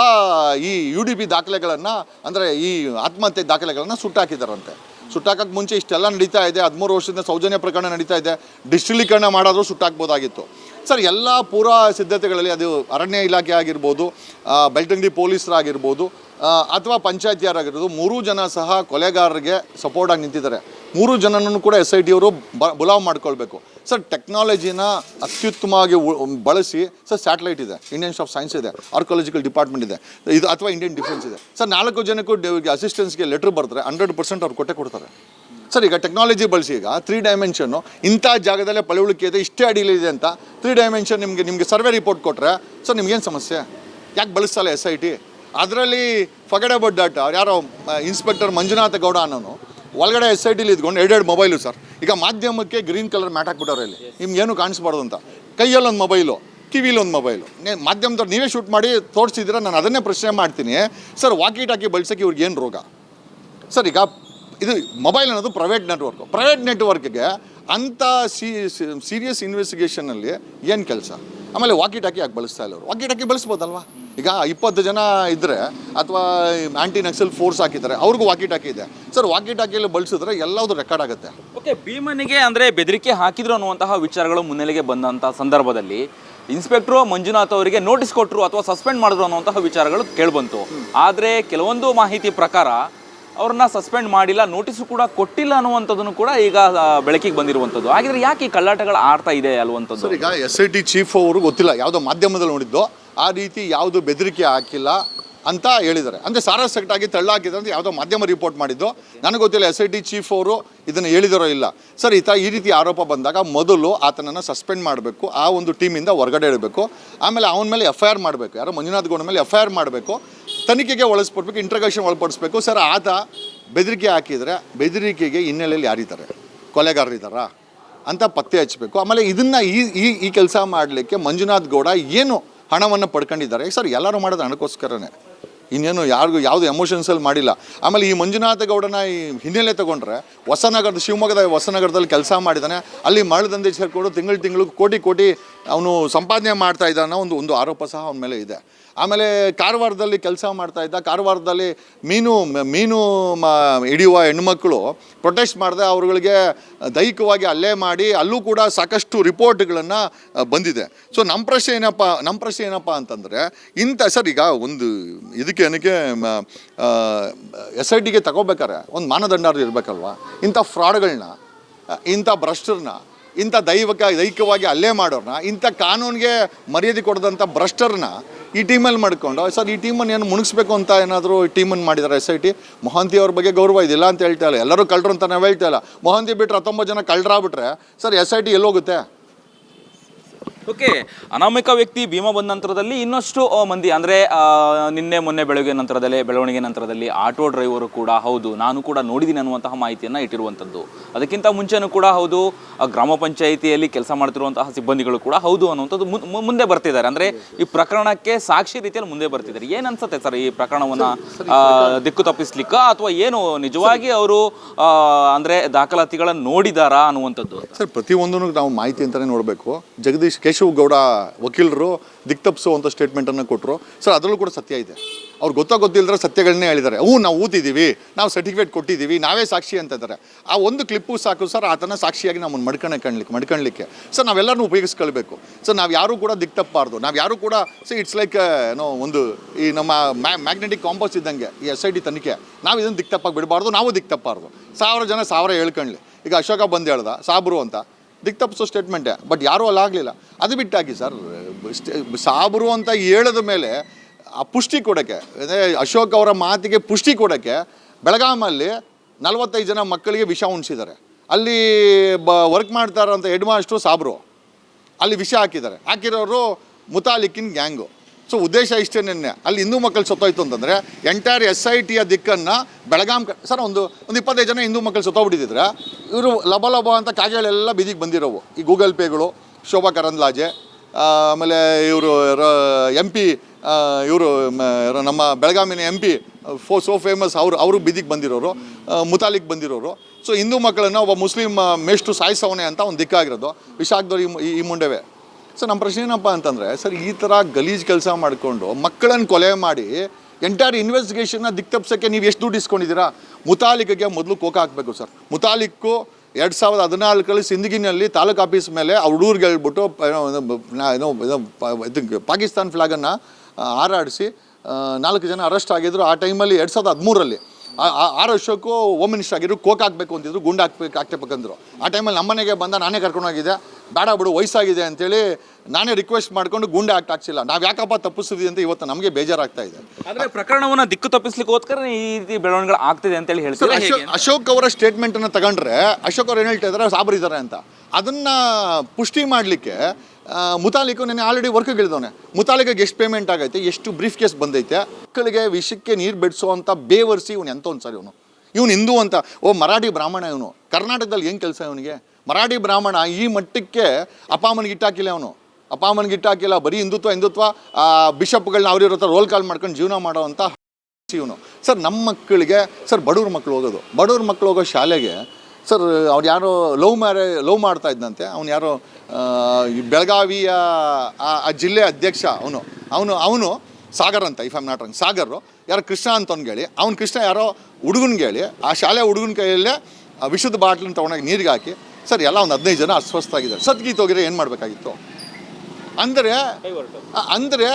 ಈ ಯು ಡಿ ಬಿ ದಾಖಲೆಗಳನ್ನು, ಅಂದರೆ ಈ ಆತ್ಮಹತ್ಯೆ ದಾಖಲೆಗಳನ್ನು ಸುಟ್ಟಾಕಿದಾರಂತೆ. ಸುಟ್ಟಾಕಕ್ಕೆ ಮುಂಚೆ ಇಷ್ಟೆಲ್ಲ ನಡೀತಾ ಇದೆ. ಹದಿಮೂರು ವರ್ಷದಿಂದ ಸೌಜನ್ಯ ಪ್ರಕರಣ ನಡೀತಾ ಇದೆ. ಡಿಸ್ಟಿಲೀಕರಣ ಮಾಡಾದರೂ ಸುಟ್ಟಾಕ್ಬೋದಾಗಿತ್ತು. ಸರ್, ಎಲ್ಲ ಪೂರ್ವ ಸಿದ್ಧತೆಗಳಲ್ಲಿ ಅದು ಅರಣ್ಯ ಇಲಾಖೆ ಆಗಿರ್ಬೋದು ಬೆಳ್ತಂಗಡಿ ಪೊಲೀಸರಾಗಿರ್ಬೋದು ಅಥವಾ ಪಂಚಾಯತಿಯರಾಗಿರ್ಬೋದು, ಮೂರೂ ಜನ ಸಹ ಕೊಲೆಗಾರರಿಗೆ ಸಪೋರ್ಟಾಗಿ ನಿಂತಿದ್ದಾರೆ. ಮೂರು ಜನನೂ ಕೂಡ ಎಸ್ ಐ ಟಿ ಅವರು ಬ, ಬುಲಾವ್ ಮಾಡ್ಕೊಳ್ಬೇಕು. ಸರ್ ಟೆಕ್ನಾಲಜಿನ ಅತ್ಯುತ್ತಮವಾಗಿ ಬಳಸಿ, ಸರ್ ಸ್ಯಾಟಲೈಟ್ ಇದೆ. ಇಂಡಿಯನ್ ಆಫ್ ಸೈನ್ಸ್ ಇದೆ. ಆರ್ಕಾಲಜಿಕಲ್ ಡಿಪಾರ್ಟ್ಮೆಂಟ್ ಇದೆ. ಇದು ಅಥವಾ ಇಂಡಿಯನ್ ಡಿಫೆನ್ಸ್ ಇದೆ. ಸರ್, ನಾಲ್ಕು ಜನಕ್ಕೂ ಅಸಿಸ್ಟೆನ್ಸ್ಗೆ ಲೆಟ್ರ್ ಬರ್ತಾರೆ ಹಂಡ್ರೆಡ್ ಪರ್ಸೆಂಟ್ ಅವ್ರು ಕೊಟ್ಟೆ ಕೊಡ್ತಾರೆ. ಸರ್, ಈಗ ಟೆಕ್ನಾಲಜಿ ಬಳಸಿ, ಈಗ ತ್ರೀ ಡೈಮೆನ್ಷನ್ನು ಇಂಥ ಜಾಗದಲ್ಲೇ ಪಳವಳಿಕೆ ಇದೆ, ಇಷ್ಟೇ ಅಡಿಲಿದೆ ಅಂತ ತ್ರೀ ಡೈಮೆನ್ಷನ್ ನಿಮಗೆ ನಿಮಗೆ ಸರ್ವೆ ರಿಪೋರ್ಟ್ ಕೊಟ್ಟರೆ ಸರ್, ನಿಮಗೇನು ಸಮಸ್ಯೆ? ಯಾಕೆ ಬಳಸ್ತಲ್ಲ ಎಸ್ ಐ ಟಿ ಅದರಲ್ಲಿ ಫಗಡೆ ಬಡ್ಡಾಟ ಯಾರೋ ಇನ್ಸ್ಪೆಕ್ಟರ್ ಮಂಜುನಾಥ ಗೌಡ ಅನ್ನೋನು, ಒಳಗಡೆ ಎಸ್ ಐ ಟಿಲಿ ಇದ್ಕೊಂಡು ಎರಡೆರಡು ಮೊಬೈಲು ಸರ್ ಈಗ ಮಾಧ್ಯಮಕ್ಕೆ ಗ್ರೀನ್ ಕಲರ್ ಮ್ಯಾಟ್ ಹಾಕ್ಬಿಟ್ಟವ್ರೆ ಇಲ್ಲಿ. ನಿಮ್ಗೇನು ಕಾಣಿಸ್ಬಾರ್ದು ಅಂತ. ಕೈಯಲ್ಲೊಂದು ಮೊಬೈಲು ಕಿವಿಲಿ ಒಂದು ಮೊಬೈಲು ಮಾಧ್ಯಮದವ್ರು ನೀವೇ ಶೂಟ್ ಮಾಡಿ ತೋರಿಸಿದ್ರೆ ನಾನು ಅದನ್ನೇ ಪ್ರಶ್ನೆ ಮಾಡ್ತೀನಿ. ಸರ್ ವಾಕಿ ಟಾಕಿ ಬಳಸೋಕ್ಕೆ ಇವ್ರಿಗೆ ಏನು ರೋಗ? ಸರ್ ಈಗ ಇದು ಮೊಬೈಲ್ ಅನ್ನೋದು ಪ್ರೈವೇಟ್ ನೆಟ್ವರ್ಕು ಪ್ರೈವೇಟ್ ನೆಟ್ವರ್ಕ್ಗೆ ಅಂಥ ಸೀರಿಯಸ್ ಇನ್ವೆಸ್ಟಿಗೇಷನಲ್ಲಿ ಏನು ಕೆಲಸ? ಆಮೇಲೆ ವಾಕಿ ಟಾಕಿ ಯಾಕೆ ಬಳಸ್ತಾ ಇಲ್ಲ ಅವರು? ವಾಕಿ ಟಾಕಿ ಬಳಸ್ಬೋದಲ್ವಾ? ಈಗ ಇಪ್ಪತ್ತು ಜನ ಇದ್ದರೆ ಅಥವಾ ಆ್ಯಂಟಿ ನಕ್ಸಲ್ ಫೋರ್ಸ್ ಹಾಕಿದ್ದಾರೆ ಅವ್ರಿಗೂ ವಾಕಿ ಟಾಕಿ ಇದೆ. ಸರ್ ವಾಕಿ ಟಾಕಿಯಲ್ಲಿ ಬಳಸಿದ್ರೆ ಎಲ್ಲವೂ ರೆಕಾರ್ಡ್ ಆಗುತ್ತೆ. ಓಕೆ ಭೀಮನಿಗೆ ಅಂದರೆ ಬೆದರಿಕೆ ಹಾಕಿದ್ರು ಅನ್ನುವಂತಹ ವಿಚಾರಗಳು ಮುನ್ನೆಲೆಗೆ ಬಂದಂತಹ ಸಂದರ್ಭದಲ್ಲಿ ಇನ್ಸ್ಪೆಕ್ಟ್ರು ಮಂಜುನಾಥ್ ಅವರಿಗೆ ನೋಟಿಸ್ ಕೊಟ್ಟರು ಅಥವಾ ಸಸ್ಪೆಂಡ್ ಮಾಡಿದ್ರು ಅನ್ನುವಂತಹ ವಿಚಾರಗಳು ಕೇಳಿಬಂತು. ಆದರೆ ಕೆಲವೊಂದು ಮಾಹಿತಿ ಪ್ರಕಾರ ಅವ್ರನ್ನ ಸಸ್ಪೆಂಡ್ ಮಾಡಿಲ್ಲ, ನೋಟಿಸು ಕೂಡ ಕೊಟ್ಟಿಲ್ಲ ಅನ್ನುವಂಥದ್ದನ್ನು ಕೂಡ ಈಗ ಬೆಳಕಿಗೆ ಬಂದಿರುವಂಥದ್ದು. ಹಾಗಿದ್ರೆ ಯಾಕೆ ಈ ಕಳ್ಳಾಟಗಳು ಆಡ್ತಾ ಇದೆ ಅಲ್ವಂಥದ್ದು ಈಗ ಎಸ್ ಐ ಟಿ ಚೀಫ್ ಅವರು ಗೊತ್ತಿಲ್ಲ, ಯಾವುದೋ ಮಾಧ್ಯಮದಲ್ಲಿ ನೋಡಿದ್ದು, ಆ ರೀತಿ ಯಾವುದು ಬೆದರಿಕೆ ಹಾಕಿಲ್ಲ ಅಂತ ಹೇಳಿದ್ದಾರೆ. ಅಂದರೆ ಸಾರಾಸೆಕ್ಟಾಗಿ ತಳ್ಳಾಕಿದ್ದಾರೆ ಅಂತ ಯಾವುದೋ ಮಾಧ್ಯಮ ರಿಪೋರ್ಟ್ ಮಾಡಿದ್ದು. ನನಗೆ ಗೊತ್ತಿಲ್ಲ, ಎಸ್ ಐ ಟಿ ಚೀಫ್ ಅವರು ಇದನ್ನು ಹೇಳಿದರೋ ಇಲ್ಲ. ಸರ್ ಈತ ಈ ರೀತಿ ಆರೋಪ ಬಂದಾಗ ಮೊದಲು ಆತನನ್ನು ಸಸ್ಪೆಂಡ್ ಮಾಡಬೇಕು, ಆ ಒಂದು ಟೀಮಿಂದ ಹೊರಗಡೆ ಇಡಬೇಕು ಆಮೇಲೆ ಅವನ ಮೇಲೆ ಎಫ್ ಐ ಆರ್ ಮಾಡಬೇಕು. ಯಾರೋ ಮಂಜುನಾಥ್ ಗೌಡ ಮೇಲೆ ಎಫ್ ಐ ಆರ್ ಮಾಡಬೇಕು. ತನಿಖೆಗೆ ಒಳಸ್ಪಡ್ಬೇಕು ಇಂಟ್ರಗೇಷನ್ ಒಳಪಡಿಸ್ಬೇಕು. ಸರ್ ಆತ ಬೆದರಿಕೆ ಹಾಕಿದರೆ, ಬೆದರಿಕೆಗೆ ಹಿನ್ನೆಲೆಯಲ್ಲಿ ಯಾರಿದ್ದಾರೆ? ಕೊಲೆಗಾರರಿದ್ದಾರಾ ಅಂತ ಪತ್ತೆ ಹಚ್ಚಬೇಕು ಆಮೇಲೆ ಇದನ್ನು ಈ ಈ ಈ ಕೆಲಸ ಮಾಡಲಿಕ್ಕೆ ಮಂಜುನಾಥ್ ಗೌಡ ಏನು ಹಣವನ್ನು ಪಡ್ಕೊಂಡಿದ್ದಾರೆ? ಸರ್, ಎಲ್ಲರೂ ಮಾಡೋದು ಹಣಕ್ಕೋಸ್ಕರನೇ. ಇನ್ನೇನು ಯಾರಿಗೂ ಯಾವುದು ಎಮೋಷನ್ಸಲ್ಲಿ ಮಾಡಿಲ್ಲ. ಆಮೇಲೆ ಈ ಮಂಜುನಾಥ ಗೌಡನ ಈ ಹಿನ್ನೆಲೆ ತಗೊಂಡ್ರೆ, ಹೊಸನಗರದ, ಶಿವಮೊಗ್ಗದ ಹೊಸನಗರದಲ್ಲಿ ಕೆಲಸ ಮಾಡಿದ್ದಾನೆ ಅಲ್ಲಿ ಮರಳದಂಧೆ ಸೇರಿಕೊಂಡು ತಿಂಗಳು ತಿಂಗಳು ಕೋಟಿ ಕೋಟಿ ಅವನು ಸಂಪಾದನೆ ಮಾಡ್ತಾ ಇದ್ದಾನೆ ಒಂದು ಒಂದು ಆರೋಪ ಸಹ ಅವನ ಮೇಲೆ ಇದೆ. ಆಮೇಲೆ ಕಾರವಾರದಲ್ಲಿ ಕೆಲಸ ಮಾಡ್ತಾ ಇದ್ದ, ಕಾರವಾರದಲ್ಲಿ ಮೀನು ಮೀನು ಮ- ಹಿಡಿಯುವ ಹೆಣ್ಮಕ್ಳು ಪ್ರೊಟೆಸ್ಟ್ ಮಾಡಿದೆ, ಅವ್ರುಗಳಿಗೆ ದೈಹಿಕವಾಗಿ ಅಲ್ಲೇ ಮಾಡಿ ಅಲ್ಲೂ ಕೂಡ ಸಾಕಷ್ಟು ರಿಪೋರ್ಟ್ಗಳನ್ನು ಬಂದಿದೆ. ಸೊ ನಮ್ಮ ಪ್ರಶ್ನೆ ಏನಪ್ಪ ನಮ್ಮ ಪ್ರಶ್ನೆ ಏನಪ್ಪ ಅಂತಂದರೆ, ಇಂಥ, ಸರ್, ಈಗ ಒಂದು ಇದಕ್ಕೆ ಏನಕ್ಕೆ ಎಸ್ ಐ ಟಿಗೆ ತಗೋಬೇಕಾರೆ ಒಂದು ಮಾನದಂಡ ಇರಬೇಕಲ್ವಾ? ಇಂಥ ಫ್ರಾಡ್ಗಳನ್ನ ಇಂಥ ಭ್ರಷ್ಟರನ್ನ ಇಂಥ ದೈವಕ, ದೈಹಿಕವಾಗಿ ಅಲ್ಲೇ ಮಾಡೋರನ್ನ ಇಂಥ ಕಾನೂನಿಗೆ ಮರ್ಯಾದೆ ಕೊಡದಂಥ ಭ್ರಷ್ಟರನ್ನ ಈ ಟೀಮಲ್ಲಿ ಮಾಡ್ಕೊಂಡು, ಸರ್, ಈ ಟೀಮನ್ನು ಏನು ಮುಣಿಸ್ಬೇಕು ಅಂತ ಏನಾದರೂ ಈ ಟೀಮನ್ನು ಮಾಡಿದ್ದಾರೆ ಎಸ್ ಐ ಟಿ? ಮೊಹಂತಿ ಅವ್ರ ಬಗ್ಗೆ ಗೌರವ ಇದಿಲ್ಲ ಅಂತ ಹೇಳ್ತಾ ಇಲ್ಲ. ಎಲ್ಲರೂ ಕಳ್ಳರು ಅಂತ ನಾವು ಹೇಳ್ತಾ ಇಲ್ಲ. ಮೊಹಂತಿ ಬಿಟ್ಟರೆ ಹತ್ತೊಂಬತ್ತು ಜನ ಕಳ್ಳರಾಗ್ಬಿಟ್ರೆ, ಸರ್, ಎಸ್ ಐ ಟಿ ಎಲ್ಲೋಗುತ್ತೆ ಓಕೆ ಅನಾಮಿಕ ವ್ಯಕ್ತಿ ಭೀಮಾ ಬಂದ ನಂತರದಲ್ಲಿ ಇನ್ನಷ್ಟು ಮಂದಿ ಅಂದರೆ ನಿನ್ನೆ ಮೊನ್ನೆ ಬೆಳಗ್ಗೆ ನಂತರದಲ್ಲಿ ಬೆಳವಣಿಗೆ ನಂತರದಲ್ಲಿ ಆಟೋ ಡ್ರೈವರು ಕೂಡ ಹೌದು ನಾನು ಕೂಡ ನೋಡಿದ್ದೀನಿ ಅನ್ನುವಂತಹ ಮಾಹಿತಿಯನ್ನು ಇಟ್ಟಿರುವಂಥದ್ದು ಅದಕ್ಕಿಂತ ಮುಂಚೆನೂ ಕೂಡ ಹೌದು ಗ್ರಾಮ ಪಂಚಾಯಿತಿಯಲ್ಲಿ ಕೆಲಸ ಮಾಡ್ತಿರುವಂತಹ ಸಿಬ್ಬಂದಿಗಳು ಕೂಡ ಹೌದು ಅನ್ನುವಂಥದ್ದು ಮುಂದೆ ಬರ್ತಿದ್ದಾರೆ. ಅಂದರೆ ಈ ಪ್ರಕರಣಕ್ಕೆ ಸಾಕ್ಷಿ ರೀತಿಯಲ್ಲಿ ಮುಂದೆ ಬರ್ತಿದ್ದಾರೆ. ಏನು ಅನ್ಸುತ್ತೆ ಸರ್ ಈ ಪ್ರಕರಣವನ್ನು ದಿಕ್ಕು ತಪ್ಪಿಸ್ಲಿಕ್ಕ ಅಥವಾ ಏನು ನಿಜವಾಗಿ ಅವರು ಅಂದರೆ ದಾಖಲಾತಿಗಳನ್ನು ನೋಡಿದಾರಾ ಅನ್ನುವಂಥದ್ದು? ಸರ್ ಪ್ರತಿಯೊಂದನ್ನು ನಾವು ಮಾಹಿತಿ ಅಂತಲೇ ನೋಡಬೇಕು. ಜಗದೀಶ್ ಕೇಶವ್ ಗೌಡ ವಕೀಲರು ದಿಕ್ತಪ್ಸುವಂಥ ಸ್ಟೇಟ್ಮೆಂಟನ್ನು ಕೊಟ್ಟರು. ಸರ್, ಅದರಲ್ಲೂ ಕೂಡ ಸತ್ಯ ಇದೆ. ಅವ್ರು ಗೊತ್ತಾ ಗೊತ್ತಿಲ್ಲದ್ರೆ ಸತ್ಯಗಳನ್ನೇ ಹೇಳಿದ್ದಾರೆ. ಹ್ಞೂ, ನಾವು ಊತಿದ್ದೀವಿ ನಾವು ಸರ್ಟಿಫಿಕೇಟ್ ಕೊಟ್ಟಿದ್ದೀವಿ, ನಾವೇ ಸಾಕ್ಷಿ ಅಂತ ಇದ್ದಾರೆ. ಆ ಒಂದು ಕ್ಲಿಪ್ಪು ಸಾಕು ಸರ್, ಆತನ ಸಾಕ್ಷಿಯಾಗಿ ನಮ್ಮನ್ನು ಮಡ್ಕಣೆ ಕಾಣ್ಲಿಕ್ಕೆ, ಮಡ್ಕಣ್ಲಿಕ್ಕೆ. ಸರ್, ನಾವೆಲ್ಲರನ್ನೂ ಉಪಯೋಗಿಸ್ಕೊಳ್ಬೇಕು. ಸರ್, ನಾವು ಯಾರೂ ಕೂಡ ದಿಕ್ತಪ್ಪಬಾರ್ದು ನಾವು ಯಾರೂ ಕೂಡ, ಸರ್ ಇಟ್ಸ್ ಲೈಕ್ ಏನೋ ಒಂದು ಈ ನಮ್ಮ ಮ್ಯಾಗ್ನೆಟಿಕ್ ಕಾಂಪೋಸ್ ಇದ್ದಂಗೆ, ಈ ಎಸ್ ಐ ಟಿ ತನಿಖೆ. ನಾವು ಇದನ್ನು ದಿಕ್ತಪ್ಪಾಗಿ ಬಿಡಬಾರ್ದು, ನಾವು ದಿಕ್ತಪ್ಪಬಾರ್ದು ಸಾವಿರ ಜನ ಸಾವಿರ ಹೇಳ್ಕೊಳ್ಳಿ ಈಗ ಅಶೋಕ ಬಂದು ಹೇಳ್ದ, ಸಾಬ್ರು ಅಂತ. ದಿಕ್ ತಪ್ಪಿಸೋ ಸ್ಟೇಟ್ಮೆಂಟೇ ಬಟ್ ಯಾರೂ ಅಲ್ಲಾಗಲಿಲ್ಲ. ಅದು ಬಿಟ್ಟಾಗಿ ಸರ್ ಸಾಬರು ಅಂತ ಹೇಳಿದ ಮೇಲೆ ಆ ಪುಷ್ಟಿ ಕೊಡೋಕ್ಕೆ ಅಂದರೆ ಅಶೋಕ್ ಅವರ ಮಾತಿಗೆ ಪುಷ್ಟಿ ಕೊಡೋಕ್ಕೆ ಬೆಳಗಾಮಲ್ಲಿ ನಲವತ್ತೈದು ಜನ ಮಕ್ಕಳಿಗೆ ವಿಷ ಉಣಿಸಿದ್ದಾರೆ. ಅಲ್ಲಿ ಬ ವರ್ಕ್ ಮಾಡ್ತಾರಂತ ಹೆಡ್ ಮಾಸ್ಟ್ರು ಸಾಬ್ರು. ಅಲ್ಲಿ ವಿಷ ಹಾಕಿದ್ದಾರೆ. ಹಾಕಿರೋರು ಮುತಾಲಿಕ್ಕಿನ್ ಗ್ಯಾಂಗು ಸೊ ಉದ್ದೇಶ ಇಷ್ಟೇ ನಿನ್ನೆ. ಅಲ್ಲಿ ಹಿಂದೂ ಮಕ್ಕಳು ಸತ್ತೋಯ್ತು ಅಂತಂದರೆ ಎಂಟೈರ್ ಎಸ್ ಐ ಟಿಯ ದಿಕ್ಕನ್ನು ಬೆಳಗಾಂ ಸರ್, ಒಂದು ಒಂದು ಇಪ್ಪತ್ತೈದು ಜನ ಹಿಂದೂ ಮಕ್ಕಳು ಸತ್ತೋಗ್ಬಿಟ್ಟಿದ್ರೆ ಇವರು ಲಬ ಲಬ ಅಂತ ಕಾಗೆಗಳೆಲ್ಲ ಬೀದಿಗೆ ಬಂದಿರೋವು. ಈ ಗೂಗಲ್ ಪೇಗಳು, ಶೋಭಾ ಕರಂದ್ಲಾಜೆ ಆಮೇಲೆ ಇವರು ಎಂ ಪಿ ಇವರು ನಮ್ಮ ಬೆಳಗಾಮಿನ ಎಂ ಪಿ ಫೋ ಸೋ ಫೇಮಸ್ ಅವರು ಅವರು ಬೀದಿಗೆ ಬಂದಿರೋರು ಮುತಾಲಿಕ್ ಬಂದಿರೋರು. ಸೊ ಹಿಂದೂ ಮಕ್ಕಳನ್ನು ಒಬ್ಬ ಮುಸ್ಲಿಂ ಮೇಷ್ಟು ಸಾಯಿಸವನೆ ಅಂತ ಒಂದು ದಿಕ್ಕಾಗಿರೋದು. ವಿಶಾಖದವ್ರು ಈ- ಈ ಮುಂಡೆವೆ. ಸೊ ನಮ್ಮ ಪ್ರಶ್ನೆ ಏನಪ್ಪ ಅಂತಂದರೆ, ಸರ್, ಈ ಥರ ಗಲೀಜ್ ಕೆಲಸ ಮಾಡಿಕೊಂಡು ಮಕ್ಕಳನ್ನು ಕೊಲೆ ಮಾಡಿ ಎಂಟೈರ್ ಇನ್ವೆಸ್ಟಿಗೇಷನ್ನ ದಿಕ್ತಪ್ಸೋಕ್ಕೆ ನೀವು ಎಷ್ಟು ದುಡ್ಡು ಇಸ್ಕೊಂಡಿದ್ದೀರಾ? ಮುತಾಲಿಕ್ಗೆ ಮೊದಲು ಕೋಕ ಹಾಕಬೇಕು, ಸರ್. ಮುತಾಲಿಕ್ಕು ಎರಡು ಸಾವಿರದ ಹದಿನಾಲ್ಕರಲ್ಲಿ ಸಿಂದಗಿನಲ್ಲಿ ತಾಲೂಕು ಆಫೀಸ್ ಮೇಲೆ ಅವ್ರ ಹುಡುಗರಿಗೆ ಹೇಳ್ಬಿಟ್ಟು ಏನೋ ಇದು ಪಾಕಿಸ್ತಾನ್ ಫ್ಲಾಗನ್ನು ಹಾರಾಡಿಸಿ ನಾಲ್ಕು ಜನ ಅರೆಸ್ಟ್ ಆಗಿದ್ರು. ಆ ಟೈಮಲ್ಲಿ ಎರಡು ಸಾವಿರದ ಹದಿಮೂರರಲ್ಲಿ ಆರ್ ವರ್ಷಕ್ಕೂ ಹೋಮ್ ಮಿನಿಸ್ಟರ್ ಆಗಿದ್ರು ಕೋಕ್ ಹಾಕಬೇಕು ಅಂತಿದ್ರು, ಗುಂಡು ಹಾಕ್ಬೇಕು ಹಾಕ್ತಬೇಕಂದ್ರು ಆ ಟೈಮಲ್ಲಿ ನಮ್ಮನೆಗೆ ಬಂದ ನಾನೇ ಕರ್ಕೊಂಡೋಗಿದ್ದೆ. ಬೇಡ ಬಿಡು, ವಯಸ್ಸಾಗಿದೆ ಅಂತೇಳಿ ನಾನೇ ರಿಕ್ವೆಸ್ಟ್ ಮಾಡ್ಕೊಂಡು ಗುಂಡೆ ಆಕ್ಟ್ ಹಾಕ್ಸಿಲ್ಲ. ನಾವು ಯಾಕಪ್ಪ ತಪ್ಪಿಸಿದ್ವಿ ಅಂತ ಇವತ್ತು ನಮಗೆ ಬೇಜಾರಾಗ್ತಾ ಇದೆ. ಆದ್ರೆ ಪ್ರಕರಣವನ್ನ ದಿಕ್ಕು ತಪ್ಪಿಸ್ಲಿಕ್ಕೋಸ್ಕರ ಈ ರೀತಿ ಬೆಳವಣಿಗೆ ಆಗ್ತಿದೆ ಅಂತ ಹೇಳಿ ಹೇಳ್ತಾರೆ? ಅಶೋಕ್ ಅವರ ಅವರ ಸ್ಟೇಟ್ಮೆಂಟನ್ನು ತಗೊಂಡ್ರೆ ಅಶೋಕ್ ಅವ್ರು ಏನು ಹೇಳ್ತಾ ಇದ್ದಾರೆ ಸಾಬರಿದ್ದಾರೆ ಅಂತ. ಅದನ್ನ ಪುಷ್ಟಿ ಮಾಡಲಿಕ್ಕೆ ಮುತಾಲಿಕು ನೆನೆ ಆಲ್ರೆಡಿ ವರ್ಕ್ಗೆ ಇಳಿದವನೆ. ಮುತಾಲಿಕಗೆ ಎಷ್ಟು ಪೇಮೆಂಟ್ ಆಗೈತೆ ಎಷ್ಟು ಬ್ರೀಫ್ ಕೇಸ್ ಬಂದೈತೆ ಮಕ್ಕಳಿಗೆ ವಿಷಕ್ಕೆ ನೀರು ಬೆಡ್ಸೋವಂಥ ಬೇವರ್ಸಿ ಇವನು ಎಂತ ಒಂದು ಸರಿ ಇವನು ಇವನು ಹಿಂದೂ ಅಂತ ಓ ಮರಾಠಿ ಬ್ರಾಹ್ಮಣ ಇವನು. ಕರ್ನಾಟಕದಲ್ಲಿ ಏನು ಕೆಲಸ ಇವನಿಗೆ? ಮರಾಠಿ ಬ್ರಾಹ್ಮಣ ಈ ಮಟ್ಟಕ್ಕೆ ಅಪ್ಪ ಅಮ್ಮನಿಗೆ ಇಟ್ಟಾಕಿಲ್ಲ ಅವನು. ಅಪ್ಪ ಅಮ್ಮನಿಗೆ ಇಟ್ಟಾಕಿಲ್ಲ ಬರೀ ಹಿಂದುತ್ವ ಹಿಂದುತ್ವ ಬಿಷಪ್ಗಳನ್ನ ಅವ್ರಿವ್ರ ಹತ್ರ ರೋಲ್ ಕಾಲ್ ಮಾಡ್ಕೊಂಡು ಜೀವನ ಮಾಡೋವಂಥ ಇವನು. ಸರ್, ನಮ್ಮ ಮಕ್ಕಳಿಗೆ, ಸರ್, ಬಡವ್ರ ಮಕ್ಕಳು ಹೋಗೋದು. ಬಡವ್ರ ಮಕ್ಕಳು ಹೋಗೋ ಶಾಲೆಗೆ, ಸರ್, ಅವ್ರು ಯಾರೋ ಲವ್ ಮ್ಯಾರೇ, ಲವ್ ಮಾಡ್ತಾ ಇದ್ದಂತೆ ಅವ್ನು ಯಾರೋ ಬೆಳಗಾವಿಯ, ಆ- ಜಿಲ್ಲೆ ಅಧ್ಯಕ್ಷ ಅವನು. ಅವನು ಅವನು ಸಾಗರ್ ಅಂತ ಇಫ್ ಐಮ್ ನಾಟ್ ರಂಗ್ ಸಾಗರ್, ಯಾರೋ ಕೃಷ್ಣ ಅಂತ ಹೇಳಿ ಅವ್ನು ಕೃಷ್ಣ ಯಾರೋ ಹುಡುಗನ್ಗೆ ಹೇಳಿ ಆ ಶಾಲೆ ಹುಡುಗನ ಕೈಯಲ್ಲೇ ವಿಷದ ಬಾಟ್ಲನ್ನ ತೊಗೊಂಡೋಗಿ ನೀರಿಗೆ ಹಾಕಿ, ಸರ್, ಎಲ್ಲ ಒಂದು ಹದಿನೈದು ಜನ ಅಸ್ವಸ್ಥವಾಗಿದ್ದಾರೆ ಸದ್ಗೀತ ಹೋಗಿದ್ರೆ ಏನು ಮಾಡಬೇಕಾಗಿತ್ತು? ಅಂದರೆ ಅಂದರೆ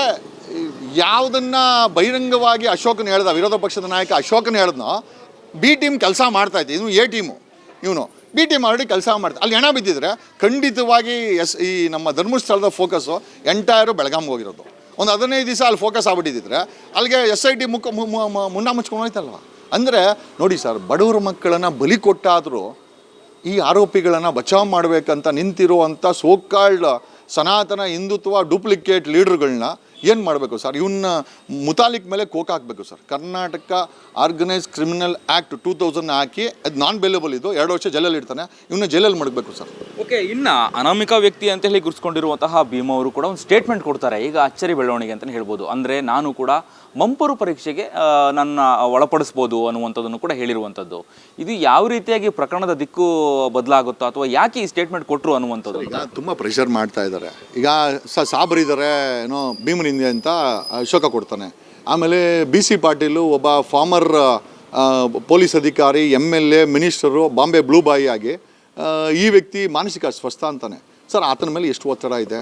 ಯಾವುದನ್ನ ಬಹಿರಂಗವಾಗಿ ಅಶೋಕನ ಹೇಳ್ದ, ವಿರೋಧ ಪಕ್ಷದ ನಾಯಕ ಅಶೋಕನ ಹೇಳ್ದನೋ, ಬಿ ಟೀಮ್ ಕೆಲಸ ಮಾಡ್ತಾ ಇದ್ದೆ ಇವನು ಎ ಟೀಮು, ಇವನು. ಬಿ ಟೀಮ್ ಆಲ್ರೆಡಿ ಕೆಲಸ ಮಾಡ್ತಾ, ಅಲ್ಲಿ ಹೆಣ ಬಿದ್ದಿದ್ರೆ ಖಂಡಿತವಾಗಿ ಎಸ್, ಈ ನಮ್ಮ ಧರ್ಮಸ್ಥಳದ ಫೋಕಸ್ಸು ಎಂಟೈರು ಬೆಳಗಾಮ್ಗೆ ಹೋಗಿರೋದು. ಒಂದು ಹದಿನೈದು ದಿವಸ ಅಲ್ಲಿ ಫೋಕಸ್ ಆಗ್ಬಿಟ್ಟಿದ್ರೆ, ಅಲ್ಲಿಗೆ ಎಸ್ ಐ ಟಿ ಮುಖ ಮುನ್ನ ಮುಚ್ಕೊಂಡು ಹೋಯ್ತಲ್ವ? ಅಂದರೆ, ನೋಡಿ ಸರ್, ಬಡವರ ಮಕ್ಕಳನ್ನು ಬಲಿ ಕೊಟ್ಟಾದರೂ ಈ ಆರೋಪಿಗಳನ್ನು ಬಚಾವ್ ಮಾಡಬೇಕಂತ ನಿಂತಿರುವಂಥ ಸೋಕಾಲ್ಡ್ ಸನಾತನ ಹಿಂದುತ್ವ ಡೂಪ್ಲಿಕೇಟ್ ಲೀಡರ್ಗಳನ್ನ ಏನು ಮಾಡಬೇಕು ಸರ್? ಇವನ್ನ ಮುತಾಲಿಕ್ ಮೇಲೆ ಕೋಕ್ ಹಾಕಬೇಕು sir. Karnataka organise criminal act two thousand ಹಾಕಿ ಅದು ನಾನ್ ಬೇಲೇಬಲ್ ಇದು. ಎರಡು ವರ್ಷ ಜೈಲಲ್ಲಿ ಇರ್ತಾನೆ ಇವನ್ನ ಜೈಲಲ್ಲಿ ಮಾಡಬೇಕು ಸರ್. ಓಕೆ, ಇನ್ನು ಅನಾಮಿಕ ವ್ಯಕ್ತಿ ಅಂತ ಹೇಳಿ ಗುರುಸ್ಕೊಂಡಿರುವಂತಹ ಭೀಮಾ ಅವರು ಕೂಡ ಒಂದು ಸ್ಟೇಟ್ಮೆಂಟ್ ಕೊಡ್ತಾರೆ. ಈಗ ಅಚ್ಚರಿ ಬೆಳವಣಿಗೆ ಅಂತಲೇ ಹೇಳ್ಬೋದು. ಅಂದರೆ ನಾನು ಕೂಡ ಮಂಪರು ಪರೀಕ್ಷೆಗೆ ನನ್ನ ಒಳಪಡಿಸ್ಬೋದು ಅನ್ನುವಂಥದ್ದನ್ನು ಕೂಡ ಹೇಳಿರುವಂಥದ್ದು. ಇದು ಯಾವ ರೀತಿಯಾಗಿ ಪ್ರಕರಣದ ದಿಕ್ಕು ಬದಲಾಗುತ್ತೋ ಅಥವಾ ಯಾಕೆ ಈ ಸ್ಟೇಟ್ಮೆಂಟ್ ಕೊಟ್ಟರು ಅನ್ನುವಂಥದ್ದು? ಈಗ ತುಂಬ ಪ್ರೆಷರ್ ಮಾಡ್ತಾ ಇದ್ದಾರೆ. ಈಗ ಸಾಬರಿದ್ದಾರೆ ಏನೋ ಭೀಮನಿಂದೆ ಅಂತ ಅಶೋಕ ಕೊಡ್ತಾನೆ. ಆಮೇಲೆ ಬಿ ಸಿ ಪಾಟೀಲು ಒಬ್ಬ ಫಾರ್ಮರ್ ಪೊಲೀಸ್ ಅಧಿಕಾರಿ M L A minister Bombay blue boy ಆಗಿ ಈ ವ್ಯಕ್ತಿ ಮಾನಸಿಕ ಅಸ್ವಸ್ಥ ಅಂತಾನೆ. ಸರ್, ಆತನ ಮೇಲೆ ಎಷ್ಟು ಒತ್ತಡ ಇದೆ?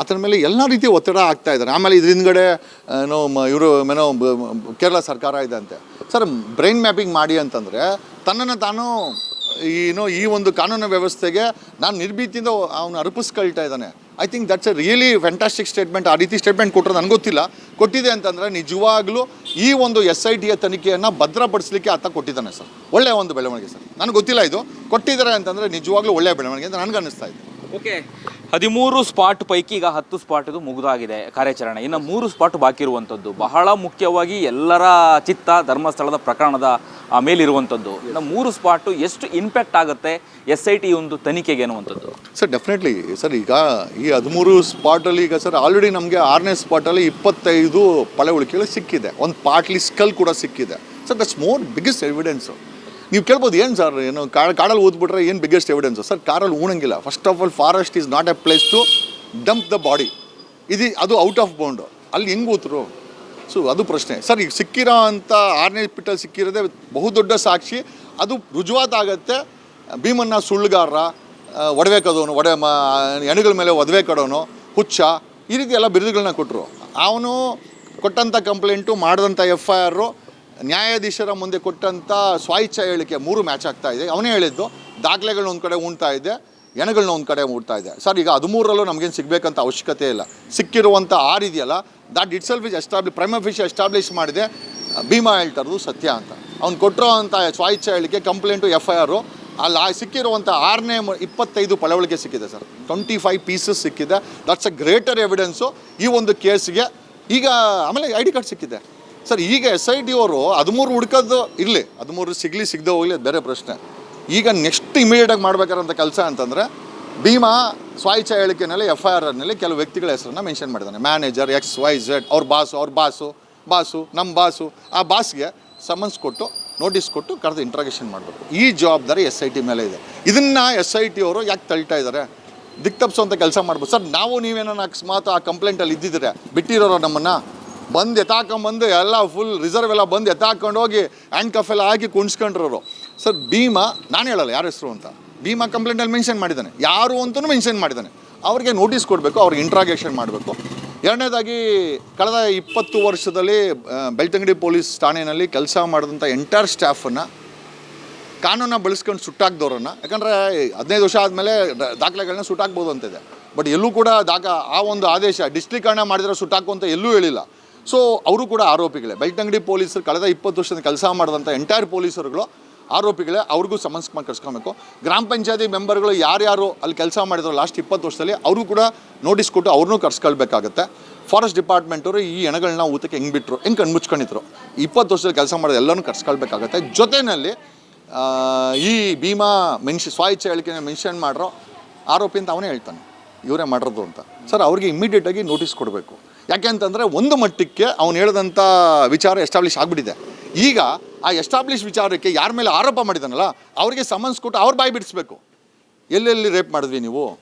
ಆತನ ಮೇಲೆ ಎಲ್ಲ ರೀತಿ ಒತ್ತಡ ಆಗ್ತಾ ಇದ್ದಾರೆ. ಆಮೇಲೆ ಇದ್ರ ಹಿಂದ್ಗಡೆ ಏನೋ ಇವರು, ಏನೋ ಕೇರಳ ಸರ್ಕಾರ ಇದೆ ಅಂತೆ ಸರ್ ಬ್ರೈನ್ ಮ್ಯಾಪಿಂಗ್ ಮಾಡಿ ಅಂತಂದರೆ ತನ್ನನ್ನು ತಾನು ಏನೋ, ಈ ಒಂದು ಕಾನೂನು ವ್ಯವಸ್ಥೆಗೆ ನಾನು ನಿರ್ಭೀತಿಯಿಂದ ಅವನು ಅರ್ಪಿಸ್ಕೊಳ್ತಾ ಇದ್ದಾನೆ. I think that's a really fantastic statement ಆ ರೀತಿ ಸ್ಟೇಟ್ಮೆಂಟ್ ಕೊಟ್ಟರೆ ನನಗೆ ಗೊತ್ತಿಲ್ಲ. ಕೊಟ್ಟಿದೆ ಅಂತಂದರೆ ನಿಜವಾಗ್ಲೂ ಈ ಒಂದು ಎಸ್ ಐ ಟಿಯ ತನಿಖೆಯನ್ನು ಭದ್ರಪಡಿಸಲಿಕ್ಕೆ ಆತ ಕೊಟ್ಟಿದ್ದಾನೆ ಸರ್. ಒಳ್ಳೆಯ ಒಂದು ಬೆಳವಣಿಗೆ ಸರ್. ನನಗೆ ಗೊತ್ತಿಲ್ಲ ಇದು. ಕೊಟ್ಟಿದ್ದಾರೆ ಅಂತಂದರೆ ನಿಜವಾಗ್ಲೂ ಒಳ್ಳೆಯ ಬೆಳವಣಿಗೆ ಅಂತ ನನಗೆ ಅನ್ನಿಸ್ತಾ ಇದೆ. ಓಕೆ. ಹದಿಮೂರು ಸ್ಪಾಟ್ ಪೈಕಿ ಈಗ ಹತ್ತು ಸ್ಪಾಟ್ ಇದು ಮುಗಿದಾಗಿದೆ ಕಾರ್ಯಾಚರಣೆ. ಇನ್ನು ಮೂರು ಸ್ಪಾಟ್ ಬಾಕಿ ಇರುವಂಥದ್ದು ಬಹಳ ಮುಖ್ಯವಾಗಿ ಎಲ್ಲರ ಚಿತ್ತ, ಧರ್ಮಸ್ಥಳದ ಪ್ರಕರಣದ ಮೇಲಿರುವಂಥದ್ದು ಇನ್ನು ಮೂರು ಸ್ಪಾಟು ಎಷ್ಟು ಇಂಪ್ಯಾಕ್ಟ್ ಆಗುತ್ತೆ ಎಸ್ ಐ ಟಿ ಒಂದು ತನಿಖೆಗೆ ಅನ್ನುವಂಥದ್ದು? ಸರ್ ಡೆಫಿನೆಟ್ಲಿ ಸರ್, ಈಗ ಈ ಹದಿಮೂರು ಸ್ಪಾಟಲ್ಲಿ ಈಗ ಸರ್ ಆಲ್ರೆಡಿ ನಮಗೆ ಆರನೇ ಸ್ಪಾಟಲ್ಲಿ ಇಪ್ಪತ್ತೈದು ಪಳೆಯುಳಿಕೆಗಳು ಸಿಕ್ಕಿದೆ. ಒಂದು ಪಾಟ್ಲಿ ಸ್ಕಲ್ ಕೂಡ ಸಿಕ್ಕಿದೆ. Sir that's more biggest evidence ನೀವು ಕೇಳ್ಬೋದು ಏನು ಸರ್, ಏನು ಕಾಡ್, ಕಾಡಲ್ಲಿ ಓದ್ಬಿಟ್ರೆ ಏನು ಬಿಗ್ಗೆಸ್ಟ್ ಎವಿಡೆನ್ಸ್ ಸರ್ ಕಾರಲ್ಲಿ ಉಣಂಗಿಲ್ಲ. First of all forest is not a place to dump the body ಇದು, ಅದು ಔಟ್ ಆಫ್ ಬೌಂಡು ಅಲ್ಲಿ ಹೆಂಗೆ ಓದ್ರು? ಸೊ ಅದು ಪ್ರಶ್ನೆ. ಸರ್, ಈಗ ಸಿಕ್ಕಿರೋ ಅಂಥ ಆರನೇ ಪಿಟ್ಟಲ್ಲಿ ಸಿಕ್ಕಿರೋದೇ ಬಹುದೊಡ್ಡ ಸಾಕ್ಷಿ. ಅದು ರುಜುವಾತಾಗತ್ತೆ. ಭೀಮಣ್ಣ ಸುಳ್ಳುಗಾರ ಒಡವೆ ಕದೋನು, ಒಡೆ, ಮ ಹೆಣಗಳ ಮೇಲೆ ಒದವೆ ಕಡೋನು, ಹುಚ್ಚ, ಈ ರೀತಿ ಎಲ್ಲ ಬಿರುದುಗಳನ್ನ ಕೊಟ್ಟರು ಅವನು ಕೊಟ್ಟಂಥ ಕಂಪ್ಲೇಂಟು ಮಾಡಿದಂಥ ಎಫ್ ಐ ಆರು ನ್ಯಾಯಾಧೀಶರ ಮುಂದೆ ಕೊಟ್ಟಂಥ ಸ್ವಾಯಿಚ್ಛ ಹೇಳಿಕೆ ಮೂರು ಮ್ಯಾಚ್ ಆಗ್ತಾ ಇದೆ. ಅವನೇ ಹೇಳಿದ್ದು ದಾಖಲೆಗಳನ್ನ ಒಂದು ಕಡೆ ಉಣ್ತಾ ಇದೆ, ಎಣಗಳನ್ನ ಒಂದು ಕಡೆ ಮೂಡ್ತಾ ಇದೆ. ಸರ್, ಈಗ ಹದಿಮೂರರಲ್ಲೂ ನಮಗೇನು ಸಿಗಬೇಕಂತ ಅವಶ್ಯಕತೆ ಇಲ್ಲ. ಸಿಕ್ಕಿರುವಂಥ ಆರು ಇದೆಯಲ್ಲ that itself is establish prime fish establish ಮಾಡಿದೆ. ಭೀಮಾ ಹೇಳ್ತಾರದು ಸತ್ಯ ಅಂತ. ಅವ್ನು ಕೊಟ್ಟಿರೋ ಅಂಥ ಸ್ವಾಯಿಚ್ಛ ಹೇಳಿಕೆ ಕಂಪ್ಲೇಂಟು ಎಫ್ ಐ ಆರು ಅಲ್ಲಿ ಆ ಸಿಕ್ಕಿರುವಂಥ ಆರನೇ ಇಪ್ಪತ್ತೈದು ಪಳವಳಿಕೆ ಸಿಕ್ಕಿದೆ ಸರ್. ಟ್ವೆಂಟಿ ಫೈವ್ ಪೀಸಸ್ ಸಿಕ್ಕಿದೆ. ದಟ್ಸ್ ಅ ಗ್ರೇಟರ್ ಎವಿಡೆನ್ಸು ಈ ಒಂದು ಕೇಸ್ಗೆ. ಈಗ ಆಮೇಲೆ ಐ ಡಿ ಕಾರ್ಡ್ ಸಿಕ್ಕಿದೆ. ಸರ್, ಈಗ ಎಸ್ ಐ ಟಿ ಅವರು ಹದಿಮೂರು ಹುಡ್ಕೋದು ಇರಲಿ, ಹದಿಮೂರು ಸಿಗಲಿ ಸಿಗದೆ ಹೋಗಲಿ, ಬೇರೆ ಪ್ರಶ್ನೆ. ಈಗ ನೆಕ್ಸ್ಟ್ ಇಮಿಡಿಯೇಟಾಗಿ ಮಾಡ್ಬೇಕಾರಂಥ ಕೆಲಸ ಅಂತಂದರೆ, ಭೀಮಾ ಸ್ವಾಯಿಚ ಹೇಳಿಕೆನಲ್ಲಿ ಎಫ್ ಐ ಆರ್ನಲ್ಲಿ ಕೆಲವು ವ್ಯಕ್ತಿಗಳ ಹೆಸರನ್ನ ಮೆನ್ಷನ್ ಮಾಡಿದ್ದಾನೆ. ಮ್ಯಾನೇಜರ್ ಎಕ್ಸ್ ವೈ ಝೆಡ್ ಅವ್ರ ಬಾಸು ಅವ್ರ ಬಾಸು ಬಾಸು ನಮ್ಮ ಬಾಸು. ಆ ಬಾಸ್ಗೆ ಸಮನ್ಸ್ ಕೊಟ್ಟು ನೋಟಿಸ್ ಕೊಟ್ಟು ಕರೆದು ಇಂಟ್ರಾಗೇಷನ್ ಮಾಡಬೇಕು. ಈ ಜವಾಬ್ದಾರಿ ಎಸ್ ಐ ಟಿ ಮೇಲೆ ಇದೆ. ಇದನ್ನು ಎಸ್ ಐ ಟಿ ಅವರು ಯಾಕೆ ತಳ್ತಾ ಇದ್ದಾರೆ ದಿಕ್ ಅಂತ ಕೆಲಸ ಮಾಡ್ಬೋದು. ಸರ್, ನಾವು ನೀವೇನೋ ಅಕಸ್ಮಾತ್ ಆ ಕಂಪ್ಲೇಂಟಲ್ಲಿ ಇದ್ದಿದ್ರೆ ಬಿಟ್ಟಿರೋರು ನಮ್ಮನ್ನು? ಬಂದು ಎತ್ತಾಕೊಂಬಂದು ಎಲ್ಲ ಫುಲ್ ರಿಸರ್ವ್ ಎಲ್ಲ ಬಂದು ಎತ್ತಾಕೊಂಡು ಹೋಗಿ ಹ್ಯಾಂಡ್ ಕಫ್ ಎಲ್ಲ ಹಾಕಿ ಕುಣಿಸ್ಕೊಂಡ್ರವರು ಸರ್, ಭೀಮಾ, ನಾನು ಹೇಳಲ್ಲ ಯಾರ ಹೆಸರು ಅಂತ. ಭೀಮಾ ಕಂಪ್ಲೇಂಟಲ್ಲಿ ಮೆನ್ಷನ್ ಮಾಡಿದ್ದಾನೆ. ಯಾರು ಅಂತಲೂ ಮೆನ್ಷನ್ ಮಾಡಿದ್ದಾನೆ. ಅವ್ರಿಗೆ ನೋಟಿಸ್ ಕೊಡಬೇಕು, ಅವ್ರಿಗೆ ಇಂಟ್ರಾಗೇಷನ್ ಮಾಡಬೇಕು. ಎರಡನೇದಾಗಿ, ಕಳೆದ ಇಪ್ಪತ್ತು ವರ್ಷದಲ್ಲಿ ಬೆಳ್ತಂಗಡಿ ಪೊಲೀಸ್ ಠಾಣೆಯಲ್ಲಿ ಕೆಲಸ ಮಾಡಿದಂಥ ಎಂಟೈರ್ ಸ್ಟಾಫನ್ನು ಕಾನೂನ ಬಳಸ್ಕೊಂಡು ಸುಟ್ಟಾಕ್ದವ್ರನ್ನ. ಯಾಕಂದರೆ ಹದಿನೈದು ವರ್ಷ ಆದಮೇಲೆ ದಾಖಲೆಗಳನ್ನ ಸುಟ್ಟಾಕ್ಬೋದು ಅಂತಿದೆ. ಬಟ್ ಎಲ್ಲೂ ಕೂಡ ದಾಖ, ಆ ಒಂದು ಆದೇಶ ಡಿಸ್ಟ್ರಿಕ್ಟೀಕರಣ ಮಾಡಿದ್ರೆ ಸುಟ್ಟಾಕು ಅಂತ ಎಲ್ಲೂ ಹೇಳಿಲ್ಲ. ಸೊ ಅವರು ಕೂಡ ಆರೋಪಿಗಳೇ. ಬೆಳ್ತಂಗಡಿ ಪೊಲೀಸರು ಕಳೆದ ಇಪ್ಪತ್ತು ವರ್ಷದ ಕೆಲಸ ಮಾಡಿದಂಥ ಎಂಟೈರ್ ಪೊಲೀಸರುಗಳು ಆರೋಪಿಗಳೇ, ಅವ್ರಿಗೂ ಸಮನ್ಸ್ ಕರ್ಸ್ಕೊಬೇಕು ಗ್ರಾಮ ಪಂಚಾಯತಿ ಮೆಂಬರ್ಗಳು ಯಾರ್ಯಾರು ಅಲ್ಲಿ ಕೆಲಸ ಮಾಡಿದ್ರು ಲಾಸ್ಟ್ ಇಪ್ಪತ್ತು ವರ್ಷದಲ್ಲಿ, ಅವರು ಕೂಡ ನೋಟಿಸ್ ಕೊಟ್ಟು ಅವ್ರನ್ನೂ ಕರ್ಸ್ಕೊಳ್ಬೇಕಾಗತ್ತೆ. ಫಾರೆಸ್ಟ್ ಡಿಪಾರ್ಟ್ಮೆಂಟವರು ಈ ಎಣಗಳನ್ನ ಊತಕ್ಕೆ ಹೆಂಗೆ ಬಿಟ್ಟರು ಹೆಂಗೆ ಕಣ್ಮುಚ್ಕೊಂಡಿದ್ರು? ಇಪ್ಪತ್ತು ವರ್ಷದಲ್ಲಿ ಕೆಲಸ ಮಾಡೋದು ಎಲ್ಲನೂ ಕರ್ಸ್ಕೊಳ್ಬೇಕಾಗತ್ತೆ. ಜೊತೆಯಲ್ಲಿ ಈ ಭೀಮಾ ಮೆನ್ಷ ಸ್ವಾಯಿಚ್ಛೆ ಹೇಳಿಕೆನ ಮೆನ್ಷನ್ ಮಾಡಿರೋ ಆರೋಪಿ ಅಂತ ಅವನೇ ಹೇಳ್ತಾನೆ. ಇವರೇ ಮಾಡಿರೋದು ಅಂತ. ಸರ್, ಅವ್ರಿಗೆ ಇಮ್ಮಿಡಿಯೇಟಾಗಿ ನೋಟಿಸ್ ಕೊಡಬೇಕು. ಯಾಕೆ ಅಂತಂದರೆ ಒಂದು ಮಟ್ಟಕ್ಕೆ ಅವನು ಹೇಳಿದಂಥ ವಿಚಾರ ಎಸ್ಟಾಬ್ಲಿಷ್ ಆಗಿಬಿಟ್ಟಿದೆ. ಈಗ ಆ ಎಸ್ಟಾಬ್ಲಿಷ್ ವಿಚಾರಕ್ಕೆ ಯಾರ ಮೇಲೆ ಆರೋಪ ಮಾಡಿದಾನಲ್ಲ, ಅವರಿಗೆ ಸಮನ್ಸ್ ಕೊಟ್ಟು ಅವ್ರು ಬಾಯಿ ಬಿಡಿಸ್ಬೇಕು. ಎಲ್ಲೆಲ್ಲಿ ರೇಪ್ ಮಾಡಿದ್ವಿ ನೀವು?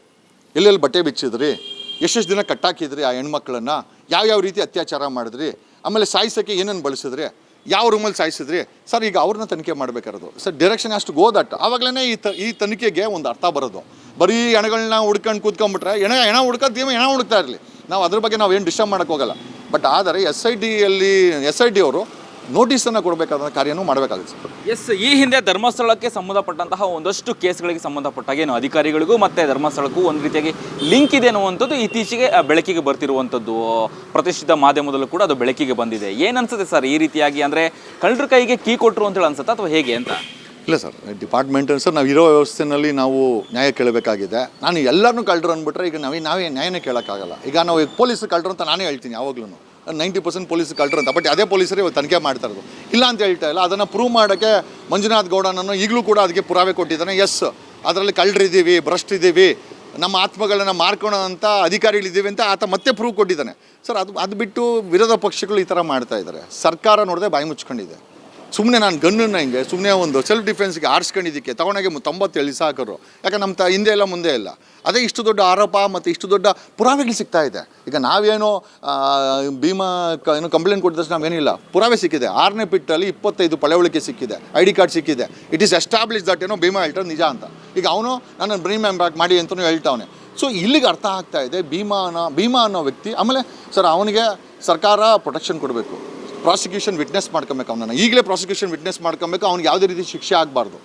ಎಲ್ಲೆಲ್ಲಿ ಬಟ್ಟೆ ಬಿಚ್ಚಿದ್ರಿ? ಎಷ್ಟೆಷ್ಟು ದಿನ ಕಟ್ಟಾಕಿದ್ರಿ ಆ ಹೆಣ್ಮಕ್ಳನ್ನು? ಯಾವ್ಯಾವ ರೀತಿ ಅತ್ಯಾಚಾರ ಮಾಡಿದ್ರಿ? ಆಮೇಲೆ ಸಾಯಿಸೋಕ್ಕೆ ಏನೇನು ಬಳಸಿದ್ರಿ? ಯಾವ ರೂಮಲ್ಲಿ ಸಾಯಿಸಿದ್ರಿ? ಸರ್, ಈಗ ಅವ್ರನ್ನ ತನಿಖೆ ಮಾಡಬೇಕಾರದು. ಸರ್ ಡೈರೆಕ್ಷನ್ ಅಷ್ಟು ಗೋ ದಟ್ ಆವಾಗಲೇ ಈ ತ, ಈ ತನಿಖೆಗೆ ಒಂದು ಅರ್ಥ ಬರೋದು. ಬರೀ ಹೆಣಗಳನ್ನ ಹುಡ್ಕೊಂಡು ಕೂತ್ಕೊಂಡ್ಬಿಟ್ರೆ ಹೆಣ ಹೆಣ ಹುಡ್ಕೋದು ಹೆಣ ಹುಡುಕ್ತಾ ಇರಲಿ. ನಾವು ಅದ್ರ ಬಗ್ಗೆ ನಾವು ಏನು ಡಿಸ್ಟರ್ಬ್ ಮಾಡೋಕ್ಕೆ ಹೋಗಲ್ಲ. ಬಟ್ ಆದರೆ ಎಸ್ ಐ ಡಿಯಲ್ಲಿ ಎಸ್ ಐ ಡಿ ಅವರು ನೋಟಿಸನ್ನು ಕೊಡಬೇಕಾದ ಕಾರ್ಯನೂ ಮಾಡಬೇಕಾಗುತ್ತೆ ಎಸ್ ಈ ಹಿಂದೆ ಧರ್ಮಸ್ಥಳಕ್ಕೆ ಸಂಬಂಧಪಟ್ಟಂತಹ ಒಂದಷ್ಟು ಕೇಸ್ಗಳಿಗೆ ಸಂಬಂಧಪಟ್ಟಾಗ ಏನು ಅಧಿಕಾರಿಗಳಿಗೂ ಮತ್ತು ಧರ್ಮಸ್ಥಳಕ್ಕೂ ಒಂದು ರೀತಿಯಾಗಿ ಲಿಂಕ್ ಇದೆ ಅನ್ನುವಂಥದ್ದು ಇತ್ತೀಚೆಗೆ ಬೆಳಕಿಗೆ ಬರ್ತಿರುವಂಥದ್ದು ಪ್ರತಿಷ್ಠಿತ ಮಾಧ್ಯಮದಲ್ಲೂ ಕೂಡ ಅದು ಬೆಳಕಿಗೆ ಬಂದಿದೆ. ಏನು ಅನ್ಸುತ್ತೆ ಸರ್ ಈ ರೀತಿಯಾಗಿ ಅಂದರೆ ಕಳ್ಳರ ಕೈಗೆ ಕೀ ಕೊಟ್ಟರು ಅಂತೇಳಿ ಅನ್ಸುತ್ತಾ ಅಥವಾ ಹೇಗೆ ಅಂತ? ಇಲ್ಲ ಸರ್ ಡಿಪಾರ್ಟ್ಮೆಂಟ್ ಸರ್ ನಾವು ಇರೋ ವ್ಯವಸ್ಥೆನಲ್ಲಿ ನಾವು ನ್ಯಾಯ ಕೇಳಬೇಕಾಗಿದೆ. ನಾನು ಎಲ್ಲರನ್ನೂ ಕಳ್ಳರು ಅಂದ್ಬಿಟ್ರೆ ಈಗ ನಾವೇ ನಾವೇ ನ್ಯಾಯನೇ ಕೇಳೋಕ್ಕಾಗಲ್ಲ. ಈಗ ನಾವು ಪೊಲೀಸ್ ಕಳ್ಳರು ಅಂತ ನಾನೇ ಹೇಳ್ತೀನಿ ಯಾವಾಗ್ಲೂ ನೈಂಟಿ ಪರ್ಸೆಂಟ್ ಪೊಲೀಸ್ ಕಳ್ಳರು ಅಂತ ಬಟ್ ಅದೇ ಪೊಲೀಸರೇ ಇವಾಗ ತನಿಖೆ ಮಾಡ್ತಾ ಇರೋದು. ಇಲ್ಲ ಅಂತ ಹೇಳ್ತಾ ಇಲ್ಲ, ಅದನ್ನು ಪ್ರೂವ್ ಮಾಡೋಕ್ಕೆ ಮಂಜುನಾಥ್ ಗೌಡನನ್ನು ಈಗಲೂ ಕೂಡ ಅದಕ್ಕೆ ಪುರಾವೆ ಕೊಟ್ಟಿದ್ದಾನೆ. ಎಸ್ ಅದರಲ್ಲಿ ಕಳ್ಳರಿದ್ದೀವಿ ಭ್ರಷ್ಟ್ ಇದ್ದೀವಿ ನಮ್ಮ ಆತ್ಮಗಳನ್ನ ಮಾರ್ಕೊಳ್ಳೋಂಥ ಅಧಿಕಾರಿಗಳಿದ್ದೀವಿ ಅಂತ ಆತ ಮತ್ತೆ ಪ್ರೂವ್ ಕೊಟ್ಟಿದ್ದಾನೆ. ಸರ್ ಅದು ಅದು ಬಿಟ್ಟು ವಿರೋಧ ಪಕ್ಷಗಳು ಈ ಥರ ಮಾಡ್ತಾ ಇದ್ದಾರೆ ಸರ್ಕಾರ ನೋಡಿದೆ ಬಾಯಿ ಮುಚ್ಕೊಂಡಿದೆ. ಸುಮ್ಮನೆ ನಾನು ಗನ್ನನ್ನು ಹಿಂಗೆ ಸುಮ್ಮನೆ ಒಂದು ಸೆಲ್ಫ್ ಡಿಫೆನ್ಸ್ಗೆ ಆರಿಸ್ಕೊಂಡಿದ್ದಕ್ಕೆ ತಗೊಂಡಾಗೆ ತೊಂಬತ್ತೇಳು ಸಾಕರು. ಯಾಕೆ ನಮ್ಮ ತ ಹಿಂದೆ ಇಲ್ಲ ಮುಂದೆ ಇಲ್ಲ. ಅದೇ ಇಷ್ಟು ದೊಡ್ಡ ಆರೋಪ ಮತ್ತು ಇಷ್ಟು ದೊಡ್ಡ ಪುರಾವೆಗಳು ಸಿಗ್ತಾ ಇದೆ. ಈಗ ನಾವೇನೋ ಭೀಮಾ ಕ ಏನು ಕಂಪ್ಲೇಂಟ್ ಕೊಟ್ಟ ತಕ್ಷಣ ನಾವೇನಿಲ್ಲ. ಪುರಾವೆ ಸಿಕ್ಕಿದೆ. ಆರನೇ ಪಿಟ್ಟಲ್ಲಿ ಇಪ್ಪತ್ತೈದು ಪಳೆವಳಿಕೆ ಸಿಕ್ಕಿದೆ. ಐ ಡಿ ಕಾರ್ಡ್ ಸಿಕ್ಕಿದೆ. ಇಟ್ ಈಸ್ ಎಸ್ಟಾಬ್ಲಿಷ್ ದಟ್ ಏನೋ ಭೀಮಾ ಹೇಳ್ತಾರೆ ನಿಜ ಅಂತ. ಈಗ ಅವನು ನನ್ನ ಬ್ರೀಮ್ ಬ್ಯಾಕ್ ಮಾಡಿ ಅಂತಲೂ ಹೇಳ್ತಾವನೆ. ಸೊ ಇಲ್ಲಿಗೆ ಅರ್ಥ ಆಗ್ತಾ ಇದೆ ಭೀಮಾ ಅನ್ನೋ ಭೀಮಾ ಅನ್ನೋ ವ್ಯಕ್ತಿ, ಆಮೇಲೆ ಸರ್ ಅವನಿಗೆ ಸರ್ಕಾರ ಪ್ರೊಟೆಕ್ಷನ್ ಕೊಡಬೇಕು. ಪ್ರಾಸಿಕ್ಯೂಷನ್ ವಿಟ್ನೆಸ್ ಮಾಡ್ಕೊಬೇಕು ಅವನನ್ನು. ಈಗಲೇ ಪ್ರಾಸಿಕ್ಯೂಷನ್ ವಿಟ್ನೆಸ್ ಮಾಡ್ಕೊಬೇಕು, ಅವ್ನಿಗೆ ಯಾವುದೇ ರೀತಿ ಶಿಕ್ಷೆ ಆಗಬಾರ್ದು.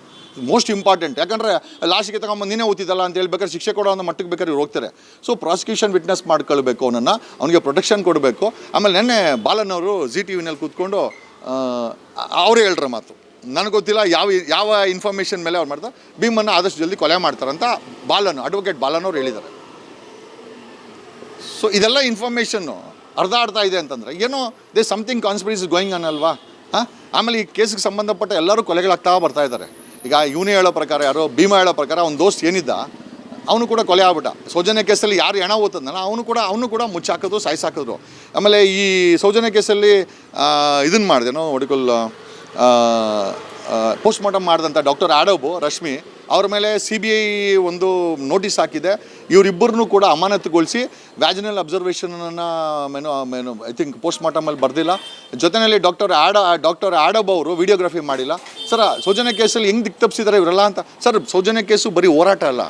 ಮೋಸ್ಟ್ ಇಂಪಾರ್ಟೆಂಟ್ ಯಾಕಂದರೆ ಲಾಸ್ಟಿಗೆ ತಗೊಂಬಂದು ನೀನೇ ಓದಿದಲ್ಲ ಅಂತ ಹೇಳ್ಬೇಕಾದ್ರೆ ಶಿಕ್ಷೆ ಕೊಡೋ ಅನ್ನೋ ಮಟ್ಟಕ್ಕೆ ಬೇಕಾದ್ರೆ ಹೋಗ್ತಾರೆ. ಸೊ ಪ್ರಾಸಿಕ್ಯೂಷನ್ ವಿಟ್ನೆಸ್ ಮಾಡ್ಕೊಳ್ಬೇಕು ಅವನನ್ನು, ಅವನಿಗೆ ಪ್ರೊಟೆಕ್ಷನ್ ಕೊಡಬೇಕು. ಆಮೇಲೆ ನೆನ್ನೆ ಬಾಲನ್ ಅವರು ಜಿ ಟಿ ವಿನಲ್ಲಿ ಕೂತ್ಕೊಂಡು ಅವರೇ ಹೇಳ್ರ ಮಾತು. ನನಗೆ ಗೊತ್ತಿಲ್ಲ ಯಾವ ಯಾವ ಇನ್ಫಾರ್ಮೇಷನ್ ಮೇಲೆ ಅವ್ರು ಮಾಡ್ತಾರೆ. ಭೀಮನ್ನು ಆದಷ್ಟು ಜಲ್ದಿ ಕೊಲೆ ಮಾಡ್ತಾರಂತ ಬಾಲನ್ ಅಡ್ವೊಕೇಟ್ ಬಾಲನ್ ಅವ್ರು ಹೇಳಿದ್ದಾರೆ. ಸೊ ಇದೆಲ್ಲ ಇನ್ಫಾರ್ಮೇಷನ್ನು ಅರ್ಧ ಅರ್ಧ ಇದೆ ಅಂತಂದರೆ, ಏನೋ ದೇ ಸಮಥಿಂಗ್ ಕಾನ್ಸ್ಪಿರಸಿ ಗೋಯಿಂಗ್ ಅನ್ನಲ್ವಾ ಹಾಂ? ಆಮೇಲೆ ಈ ಕೇಸಿಗೆ ಸಂಬಂಧಪಟ್ಟ ಎಲ್ಲರೂ ಕೊಲೆಗಳಾಗ್ತಾ ಬರ್ತಾ ಇದ್ದಾರೆ. ಈಗ ಇವನೇ ಹೇಳೋ ಪ್ರಕಾರ ಯಾರೋ, ಭೀಮಾ ಹೇಳೋ ಪ್ರಕಾರ ಅವ್ನ ದೋಸ್ತ್ ಏನಿದ್ದ, ಅವನು ಕೂಡ ಕೊಲೆ ಆಗ್ಬಿಟ್ಟ. ಸೌಜನ್ಯ ಕೇಸಲ್ಲಿ ಯಾರು ಹೆಣ ಓದ್ತದಲ್ಲ ಅವನು ಕೂಡ ಅವನು ಕೂಡ ಮುಚ್ಚಾಕಿದ್ರು, ಸಾಯಿಸಾಕಿದ್ರು. ಆಮೇಲೆ ಈ ಸೌಜನ್ಯ ಕೇಸಲ್ಲಿ ಇದನ್ನು ಮಾಡಿದೆನೋ ಒಡಿಕಲ್ ಪೋಸ್ಟ್ ಮಾರ್ಟಮ್ ಮಾಡಿದಂಥ ಡಾಕ್ಟರ್ ಆಡೋಬು, ರಶ್ಮಿ. ಅವ್ರ ಮೇಲೆ ಸಿ ಬಿ ಐ ಒಂದು ನೋಟಿಸ್ ಹಾಕಿದೆ. ಇವರಿಬ್ಬರನ್ನು ಕೂಡ ಅಮಾನತುಗೊಳಿಸಿ ವ್ಯಾಜಿನಲ್ ಅಬ್ಸರ್ವೇಷನನ್ನು ಮೇನು ಮೇನು ಐ ಥಿಂಕ್ ಪೋಸ್ಟ್ ಮಾರ್ಟಮಲ್ಲಿ ಬರೆದಿಲ್ಲ. ಜೊತೆಯಲ್ಲಿ ಡಾಕ್ಟರ್ ಆಡ ಡಾಕ್ಟರ್ ಆಡಬ್ ಅವರು ವಿಡಿಯೋಗ್ರಫಿ ಮಾಡಿಲ್ಲ. ಸರ್, ಸೌಜನ್ಯ ಕೇಸಲ್ಲಿ ಹೆಂಗೆ ದಿಕ್ ತಪ್ಪಿಸಿದ್ದಾರೆ ಇವರೆಲ್ಲ ಅಂತ? ಸರ್, ಸೌಜನ್ಯ ಕೇಸು ಬರೀ ಹೋರಾಟ ಅಲ್ಲ.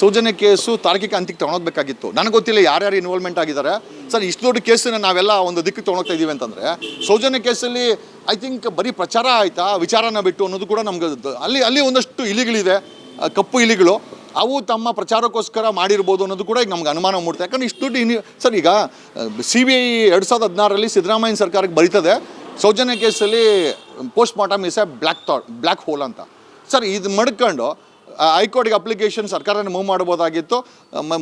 ಸೌಜನ್ಯ ಕೇಸು ತಾರ್ಕಿಕ ಅಂತ್ಯಕ್ಕೆ ತೊಗೊಂಡೋಗ್ಬೇಕಾಗಿತ್ತು ನನಗೆ ಗೊತ್ತಿಲ್ಲ ಯಾರ್ಯಾರು ಇನ್ವಾಲ್ವ್ಮೆಂಟ್ ಆಗಿದ್ದಾರೆ. ಸರ್, ಇಷ್ಟು ದೊಡ್ಡ ಕೇಸನ್ನು ನಾವೆಲ್ಲ ಒಂದು ದಿಕ್ಕು ತೊಗೊಂಡೋಗ್ತಾ ಇದ್ದೀವಿ ಅಂತಂದರೆ, ಸೌಜನ್ಯ ಕೇಸಲ್ಲಿ ಐ ಥಿಂಕ್ ಬರೀ ಪ್ರಚಾರ ಆಯಿತಾ? ವಿಚಾರನ ಬಿಟ್ಟು ಅನ್ನೋದು ಕೂಡ ನಮ್ಗೆ ಅಲ್ಲಿ ಅಲ್ಲಿ ಒಂದಷ್ಟು ಇಲಿಗಳಿದೆ. ಕಪ್ಪು ಇಲಿಗಳು, ಅವು ತಮ್ಮ ಪ್ರಚಾರಕ್ಕೋಸ್ಕರ ಮಾಡಿರ್ಬೋದು ಅನ್ನೋದು ಕೂಡ ಈಗ ನಮ್ಗೆ ಅನುಮಾನ ಮೂಡುತ್ತೆ. ಯಾಕಂದ್ರೆ ಇಷ್ಟು ದುಡ್ಡು ಇನ್ನು ಸರ್, ಈಗ ಸಿ ಬಿ ಐ ಎರಡು ಸಾವಿರದ ಹದಿನಾರರಲ್ಲಿ ಸಿದ್ದರಾಮಯ್ಯ ಸರ್ಕಾರಕ್ಕೆ ಬರೀತದೆ. ಸೌಜನ್ಯ ಕೇಸಲ್ಲಿ post mortem is a black thought black hole ಅಂತ. ಸರ್, ಇದು ಮಡ್ಕೊಂಡು ಹೈಕೋರ್ಟ್ಗೆ ಅಪ್ಲಿಕೇಶನ್ ಸರ್ಕಾರನೇ ಮೂವ್ ಮಾಡ್ಬೋದಾಗಿತ್ತು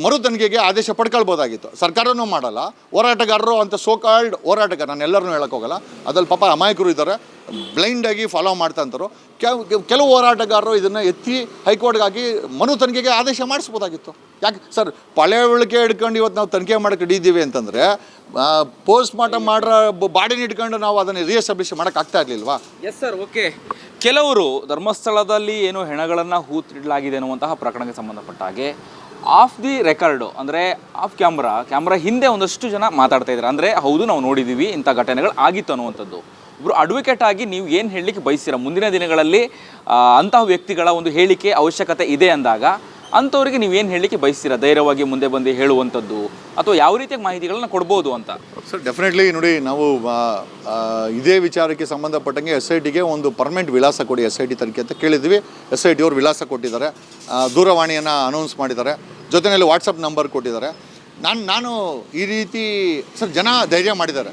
ಮರು ತನಿಖೆಗೆ ಆದೇಶ ಪಡ್ಕೊಳ್ಬೋದಾಗಿತ್ತು ಸರ್ಕಾರನೂ ಮಾಡಲ್ಲ. ಹೋರಾಟಗಾರರು ಅಂತ ಸೋ ಕಾಲ್ಡ್ ಹೋರಾಟಗಾರ, ನಾನು ಎಲ್ಲರನ್ನೂ ಹೇಳೋಕ್ಕೋಗಲ್ಲ ಅದ್ರಲ್ಲಿ ಪಾಪ ಅಮಾಯಕರು ಇದ್ದಾರೆ. ಬ್ಲೈಂಡಾಗಿ ಫಾಲೋ ಮಾಡ್ತಂತರು ಕೆಲವು ಹೋರಾಟಗಾರರು ಇದನ್ನು ಎತ್ತಿ ಹೈಕೋರ್ಟ್ಗಾಗಿ ಹಾಕಿ ಮನು ತನಿಖೆಗೆ ಆದೇಶ ಮಾಡಿಸ್ಬೋದಾಗಿತ್ತು. ಯಾಕೆ, ಸರ್ ಪಳೆವಳಿಕೆ ಇಟ್ಕೊಂಡು ಇವತ್ತು ನಾವು ತನಿಖೆ ಮಾಡಕ್ಕೆ ಹಿಡಿದೀವಿ ಅಂತಂದರೆ ಪೋಸ್ಟ್ ಮಾರ್ಟಮ್ ಮಾಡ್ರ, ಬಾಡಿನ ಇಟ್ಕೊಂಡು ನಾವು ಅದನ್ನು ರಿಎಸ್ಟಾಬ್ಲಿಷ್ ಮಾಡೋಕ್ಕಾಗ್ತಾ ಇರಲಿಲ್ವಾ? ಎಸ್ ಸರ್ ಓಕೆ ಕೆಲವರು ಧರ್ಮಸ್ಥಳದಲ್ಲಿ ಏನು ಹೆಣಗಳನ್ನು ಹೂತಿಡಲಾಗಿದೆ ಅನ್ನುವಂತಹ ಪ್ರಕರಣಕ್ಕೆ ಸಂಬಂಧಪಟ್ಟ ಹಾಗೆ ಆಫ್ ದಿ ರೆಕಾರ್ಡು ಅಂದರೆ ಆಫ್ ಕ್ಯಾಮ್ರಾ ಕ್ಯಾಮ್ರಾ ಹಿಂದೆ ಒಂದಷ್ಟು ಜನ ಮಾತಾಡ್ತಾ ಇದ್ದಾರೆ. ಅಂದರೆ ಹೌದು, ನಾವು ನೋಡಿದ್ದೀವಿ ಇಂಥ ಘಟನೆಗಳು ಆಗಿತ್ತು ಅನ್ನುವಂಥದ್ದು. ಒಬ್ಬರು ಅಡ್ವೊಕೇಟ್ ಆಗಿ ನೀವು ಏನು ಹೇಳಲಿಕ್ಕೆ ಬಯಸ್ತೀರ? ಮುಂದಿನ ದಿನಗಳಲ್ಲಿ ಅಂತಹ ವ್ಯಕ್ತಿಗಳ ಒಂದು ಹೇಳಿಕೆ ಅವಶ್ಯಕತೆ ಇದೆ ಅಂದಾಗ ಅಂಥವ್ರಿಗೆ ಏನು ಹೇಳಲಿಕ್ಕೆ ಬಯಸ್ತೀರಾ? ಧೈರ್ಯವಾಗಿ ಮುಂದೆ ಬಂದು ಹೇಳುವಂಥದ್ದು ಅಥವಾ ಯಾವ ರೀತಿಯ ಮಾಹಿತಿಗಳನ್ನ ಕೊಡ್ಬೋದು ಅಂತ? ಸರ್ ಡೆಫಿನೆಟ್ಲಿ ನೋಡಿ, ನಾವು ಇದೇ ವಿಚಾರಕ್ಕೆ ಸಂಬಂಧಪಟ್ಟಂಗೆ ಎಸ್ ಐ ಟಿಗೆ ಒಂದು ಪರ್ಮನೆಂಟ್ ವಿಳಾಸ ಕೊಡಿ ಎಸ್ ಐ ಟಿ ತನಿಖೆ ಅಂತ ಕೇಳಿದ್ವಿ. ಎಸ್ ಐ ಟಿ ಅವರು ವಿಳಾಸ ಕೊಟ್ಟಿದ್ದಾರೆ. ದೂರವಾಣಿಯನ್ನು ಅನೌನ್ಸ್ ಮಾಡಿದ್ದಾರೆ. ಜೊತೆಯಲ್ಲಿ ವಾಟ್ಸಪ್ ನಂಬರ್ ಕೊಟ್ಟಿದ್ದಾರೆ. ನಾನು ನಾನು ಈ ರೀತಿ, ಸರ್, ಜನ ಧೈರ್ಯ ಮಾಡಿದ್ದಾರೆ.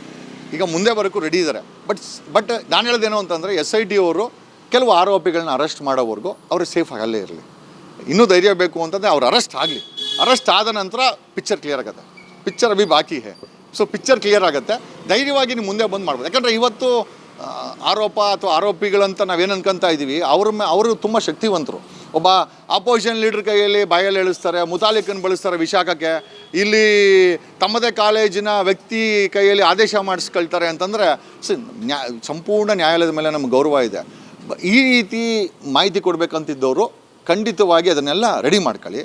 ಈಗ ಮುಂದೆ ಬರೋಕ್ಕೂ ರೆಡಿ ಇದ್ದಾರೆ. ಬಟ್ ಬಟ್ ನಾನು ಹೇಳೋದೇನು ಅಂತಂದರೆ ಎಸ್ ಐ ಟಿ ಅವರು ಕೆಲವು ಆರೋಪಿಗಳನ್ನ ಅರೆಸ್ಟ್ ಮಾಡೋವರೆಗೂ ಅವರು ಸೇಫ್ ಆಗಲ್ಲೇ ಇರಲಿ. ಇನ್ನೂ ಧೈರ್ಯ ಬೇಕು ಅಂತಂದರೆ ಅವ್ರು ಅರೆಸ್ಟ್ ಆಗಲಿ. ಅರೆಸ್ಟ್ ಆದ ನಂತರ ಪಿಕ್ಚರ್ ಕ್ಲಿಯರ್ ಆಗುತ್ತೆ. ಪಿಕ್ಚರ್ ಅಭಿ ಬಾಕಿ ಹೇ. ಸೊ ಪಿಕ್ಚರ್ ಕ್ಲಿಯರ್ ಆಗುತ್ತೆ. ಧೈರ್ಯವಾಗಿ ನೀವು ಮುಂದೆ ಬಂದು ಮಾಡ್ಬೋದು. ಯಾಕಂದರೆ ಇವತ್ತು ಆರೋಪ ಅಥವಾ ಆರೋಪಿಗಳಂತ ನಾವೇನು ಅನ್ಕೊಂತ ಇದ್ದೀವಿ ಅವ್ರ ಮೇ, ಅವರು ತುಂಬ ಶಕ್ತಿವಂತರು. ಒಬ್ಬ ಆಪೋಸಿಷನ್ ಲೀಡರ್ ಕೈಯಲ್ಲಿ ಬಾಯಲ್ಲಿ ಎಳಿಸ್ತಾರೆ ಮುತಾಲಿಕನ್ನು ಬಳಸ್ತಾರೆ ವಿಶಾಖಕ್ಕೆ ಇಲ್ಲಿ ತಮ್ಮದೇ ಕಾಲೇಜಿನ ವ್ಯಕ್ತಿ ಕೈಯಲ್ಲಿ ಆದೇಶ ಮಾಡಿಸ್ಕೊಳ್ತಾರೆ ಅಂತಂದರೆ, ಸಿ, ನ್ಯಾ, ಸಂಪೂರ್ಣ ನ್ಯಾಯಾಲಯದ ಮೇಲೆ ನಮ್ಗೆ ಗೌರವ ಇದೆ. ಈ ರೀತಿ ಮಾಹಿತಿ ಕೊಡಬೇಕಂತಿದ್ದವರು ಖಂಡಿತವಾಗಿ ಅದನ್ನೆಲ್ಲ ರೆಡಿ ಮಾಡ್ಕೊಳ್ಳಿ.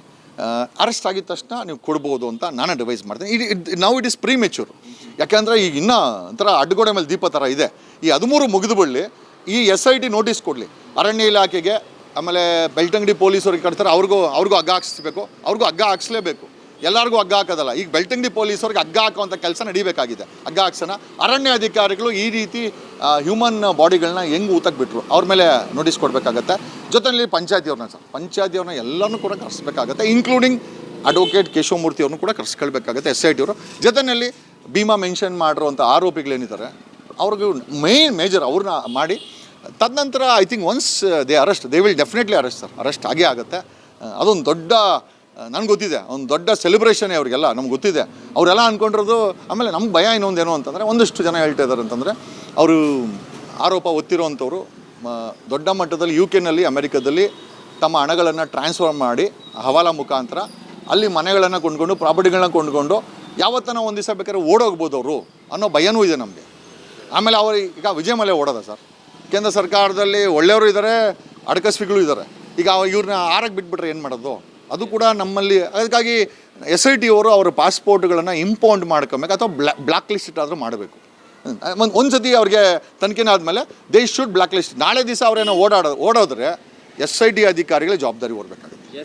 ಅರೆಸ್ಟ್ ಆಗಿದ ತಕ್ಷಣ ನೀವು ಕೊಡ್ಬೋದು ಅಂತ ನಾನು ಅಡ್ವೈಸ್ ಮಾಡ್ತೀನಿ. ಇಟ್ ನಾವು ಇಟ್ ಇಸ್ ಪ್ರೀ ಮೆಚೂರ್ ಯಾಕೆಂದರೆ ಈಗ ಇನ್ನೂ ಒಂಥರ ಅಡ್ಗೋಡೆ ಮೇಲೆ ದೀಪ ಥರ ಇದೆ. ಈ ಹದಿಮೂರು ಮುಗಿದು ಬಿಡಲಿ. ಈ ಎಸ್ ಐ ಟಿ ನೋಟಿಸ್ ಕೊಡಲಿ. ಅರಣ್ಯ ಇಲಾಖೆಗೆ, ಆಮೇಲೆ ಬೆಳ್ತಂಗಡಿ ಪೊಲೀಸರಿಗೆ ಕಟ್ತಾರೆ. ಅವ್ರಿಗೂ ಅವ್ರಿಗೂ ಹಗ್ಗ ಹಾಕ್ಸ್ಬೇಕು. ಅವ್ರಿಗೂ ಹಗ್ಗ ಹಾಕ್ಸ್ಲೇಬೇಕು. ಎಲ್ಲರಿಗೂ ಹಗ್ಗ ಹಾಕೋದಲ್ಲ. ಈಗ ಬೆಳ್ತಂಗಡಿ ಪೊಲೀಸರಿಗೆ ಹಗ್ಗ ಹಾಕುವಂಥ ಕೆಲಸ ನಡಿಬೇಕಾಗಿದೆ. ಹಗ್ಗ ಹಾಕ್ಸೋಣ. ಅರಣ್ಯ ಅಧಿಕಾರಿಗಳು ಈ ರೀತಿ ಹ್ಯೂಮನ್ ಬಾಡಿಗಳನ್ನ ಹೆಂಗೆ ಊತಕ್ಕೆ ಬಿಟ್ಟರು ಅವ್ರ ಮೇಲೆ ನೋಟಿಸ್ ಕೊಡಬೇಕಾಗತ್ತೆ. ಜೊತೆಯಲ್ಲಿ ಪಂಚಾಯತಿಯವ್ರನ್ನ ಸರ್ ಪಂಚಾಯತಿಯವ್ರನ್ನ ಎಲ್ಲರನ್ನೂ ಕೂಡ ಕರೆಸ್ಬೇಕಾಗತ್ತೆ ಇನ್ಕ್ಲೂಡಿಂಗ್ ಅಡ್ವೊಕೇಟ್ ಕೇಶವಮೂರ್ತಿ ಅವ್ರನ್ನೂ ಕೂಡ ಕರೆಸ್ಕೊಳ್ಬೇಕಾಗತ್ತೆ ಎಸ್ ಐ ಟಿಯವರು ಜೊತೆಯಲ್ಲಿ ಭೀಮಾ ಮೆನ್ಷನ್ ಮಾಡಿರುವಂಥ ಆರೋಪಿಗಳೇನಿದ್ದಾರೆ ಅವ್ರಿಗೂ ಮೇನ್ ಮೇಜರ್ ಅವ್ರನ್ನ ಮಾಡಿ, ತದನಂತರ I think once they arrest they will definitely arrest sir. Arrest ಆಗೇ ಆಗುತ್ತೆ. ಅದೊಂದು ದೊಡ್ಡ ನನಗೆ ಗೊತ್ತಿದೆ. ಒಂದು ದೊಡ್ಡ ಸೆಲೆಬ್ರೇಷನೇ ಅವರಿಗೆಲ್ಲ, ನಮ್ಗೆ ಗೊತ್ತಿದೆ. ಅವರೆಲ್ಲ ಅಂದ್ಕೊಂಡಿರೋದು ಆಮೇಲೆ ನಮ್ಮ ಭಯ ಇನ್ನೊಂದೇನು ಅಂತಂದರೆ, ಒಂದಷ್ಟು ಜನ ಹೇಳ್ತಾ ಇದ್ದಾರೆ ಅಂತಂದರೆ, ಅವರು ಆರೋಪ ಒತ್ತಿರುವಂಥವ್ರು ದೊಡ್ಡ ಮಟ್ಟದಲ್ಲಿ ಯು ಕೆನಲ್ಲಿ ಅಮೆರಿಕದಲ್ಲಿ ತಮ್ಮ ಹಣಗಳನ್ನು ಟ್ರಾನ್ಸ್ಫರ್ ಮಾಡಿ, ಹವಾಲಾ ಮುಖಾಂತರ ಅಲ್ಲಿ ಮನೆಗಳನ್ನು ಕೊಂಡ್ಕೊಂಡು ಪ್ರಾಪರ್ಟಿಗಳನ್ನ ಕೊಂಡ್ಕೊಂಡು, ಯಾವತ್ತನ ಒಂದು ದಿವಸ ಬೇಕಾದ್ರೆ ಓಡೋಗ್ಬೋದು ಅವರು ಅನ್ನೋ ಭಯನೂ ಇದೆ ನಮಗೆ. ಆಮೇಲೆ ಅವರು ಈಗ ವಿಜಯ ಮಲೆ ಓಡೋದ ಸರ್. ಕೇಂದ್ರ ಸರ್ಕಾರದಲ್ಲಿ ಒಳ್ಳೆಯವರು ಇದ್ದಾರೆ ಅಡಕಸ್ವಿಗಳು ಇದ್ದಾರೆ ಈಗ ಇವ್ರನ್ನ ಆರಕ್ಕೆ ಬಿಟ್ಬಿಟ್ರೆ ಏನು ಮಾಡೋದು? ಅದು ಕೂಡ ನಮ್ಮಲ್ಲಿ, ಅದಕ್ಕಾಗಿ ಎಸ್ ಐ ಟಿ ಅವರು ಅವರ ಪಾಸ್ಪೋರ್ಟ್ಗಳನ್ನು ಇಂಪೌಂಡ್ ಮಾಡ್ಕೊಬೇಕು, ಅಥವಾ ಬ್ಲಾ ಬ್ಲಾಕ್ ಲಿಸ್ಟ್ ಆದರೂ ಮಾಡಬೇಕು. ಒಂದು ಸತಿ ಅವ್ರಿಗೆ ತನಿಖೆನ ಆದಮೇಲೆ ದೇ ಶುಡ್ ಬ್ಲಾಕ್ ಲಿಸ್ಟ್ ನಾಳೆ ದಿವಸ ಅವರೇನೋ ಓಡಾಡೋ, ಓಡೋದ್ರೆ ಎಸ್ ಐ ಟಿ ಅಧಿಕಾರಿಗಳ ಜವಾಬ್ದಾರಿ ಹೊರಬೇಕಾಗುತ್ತೆ.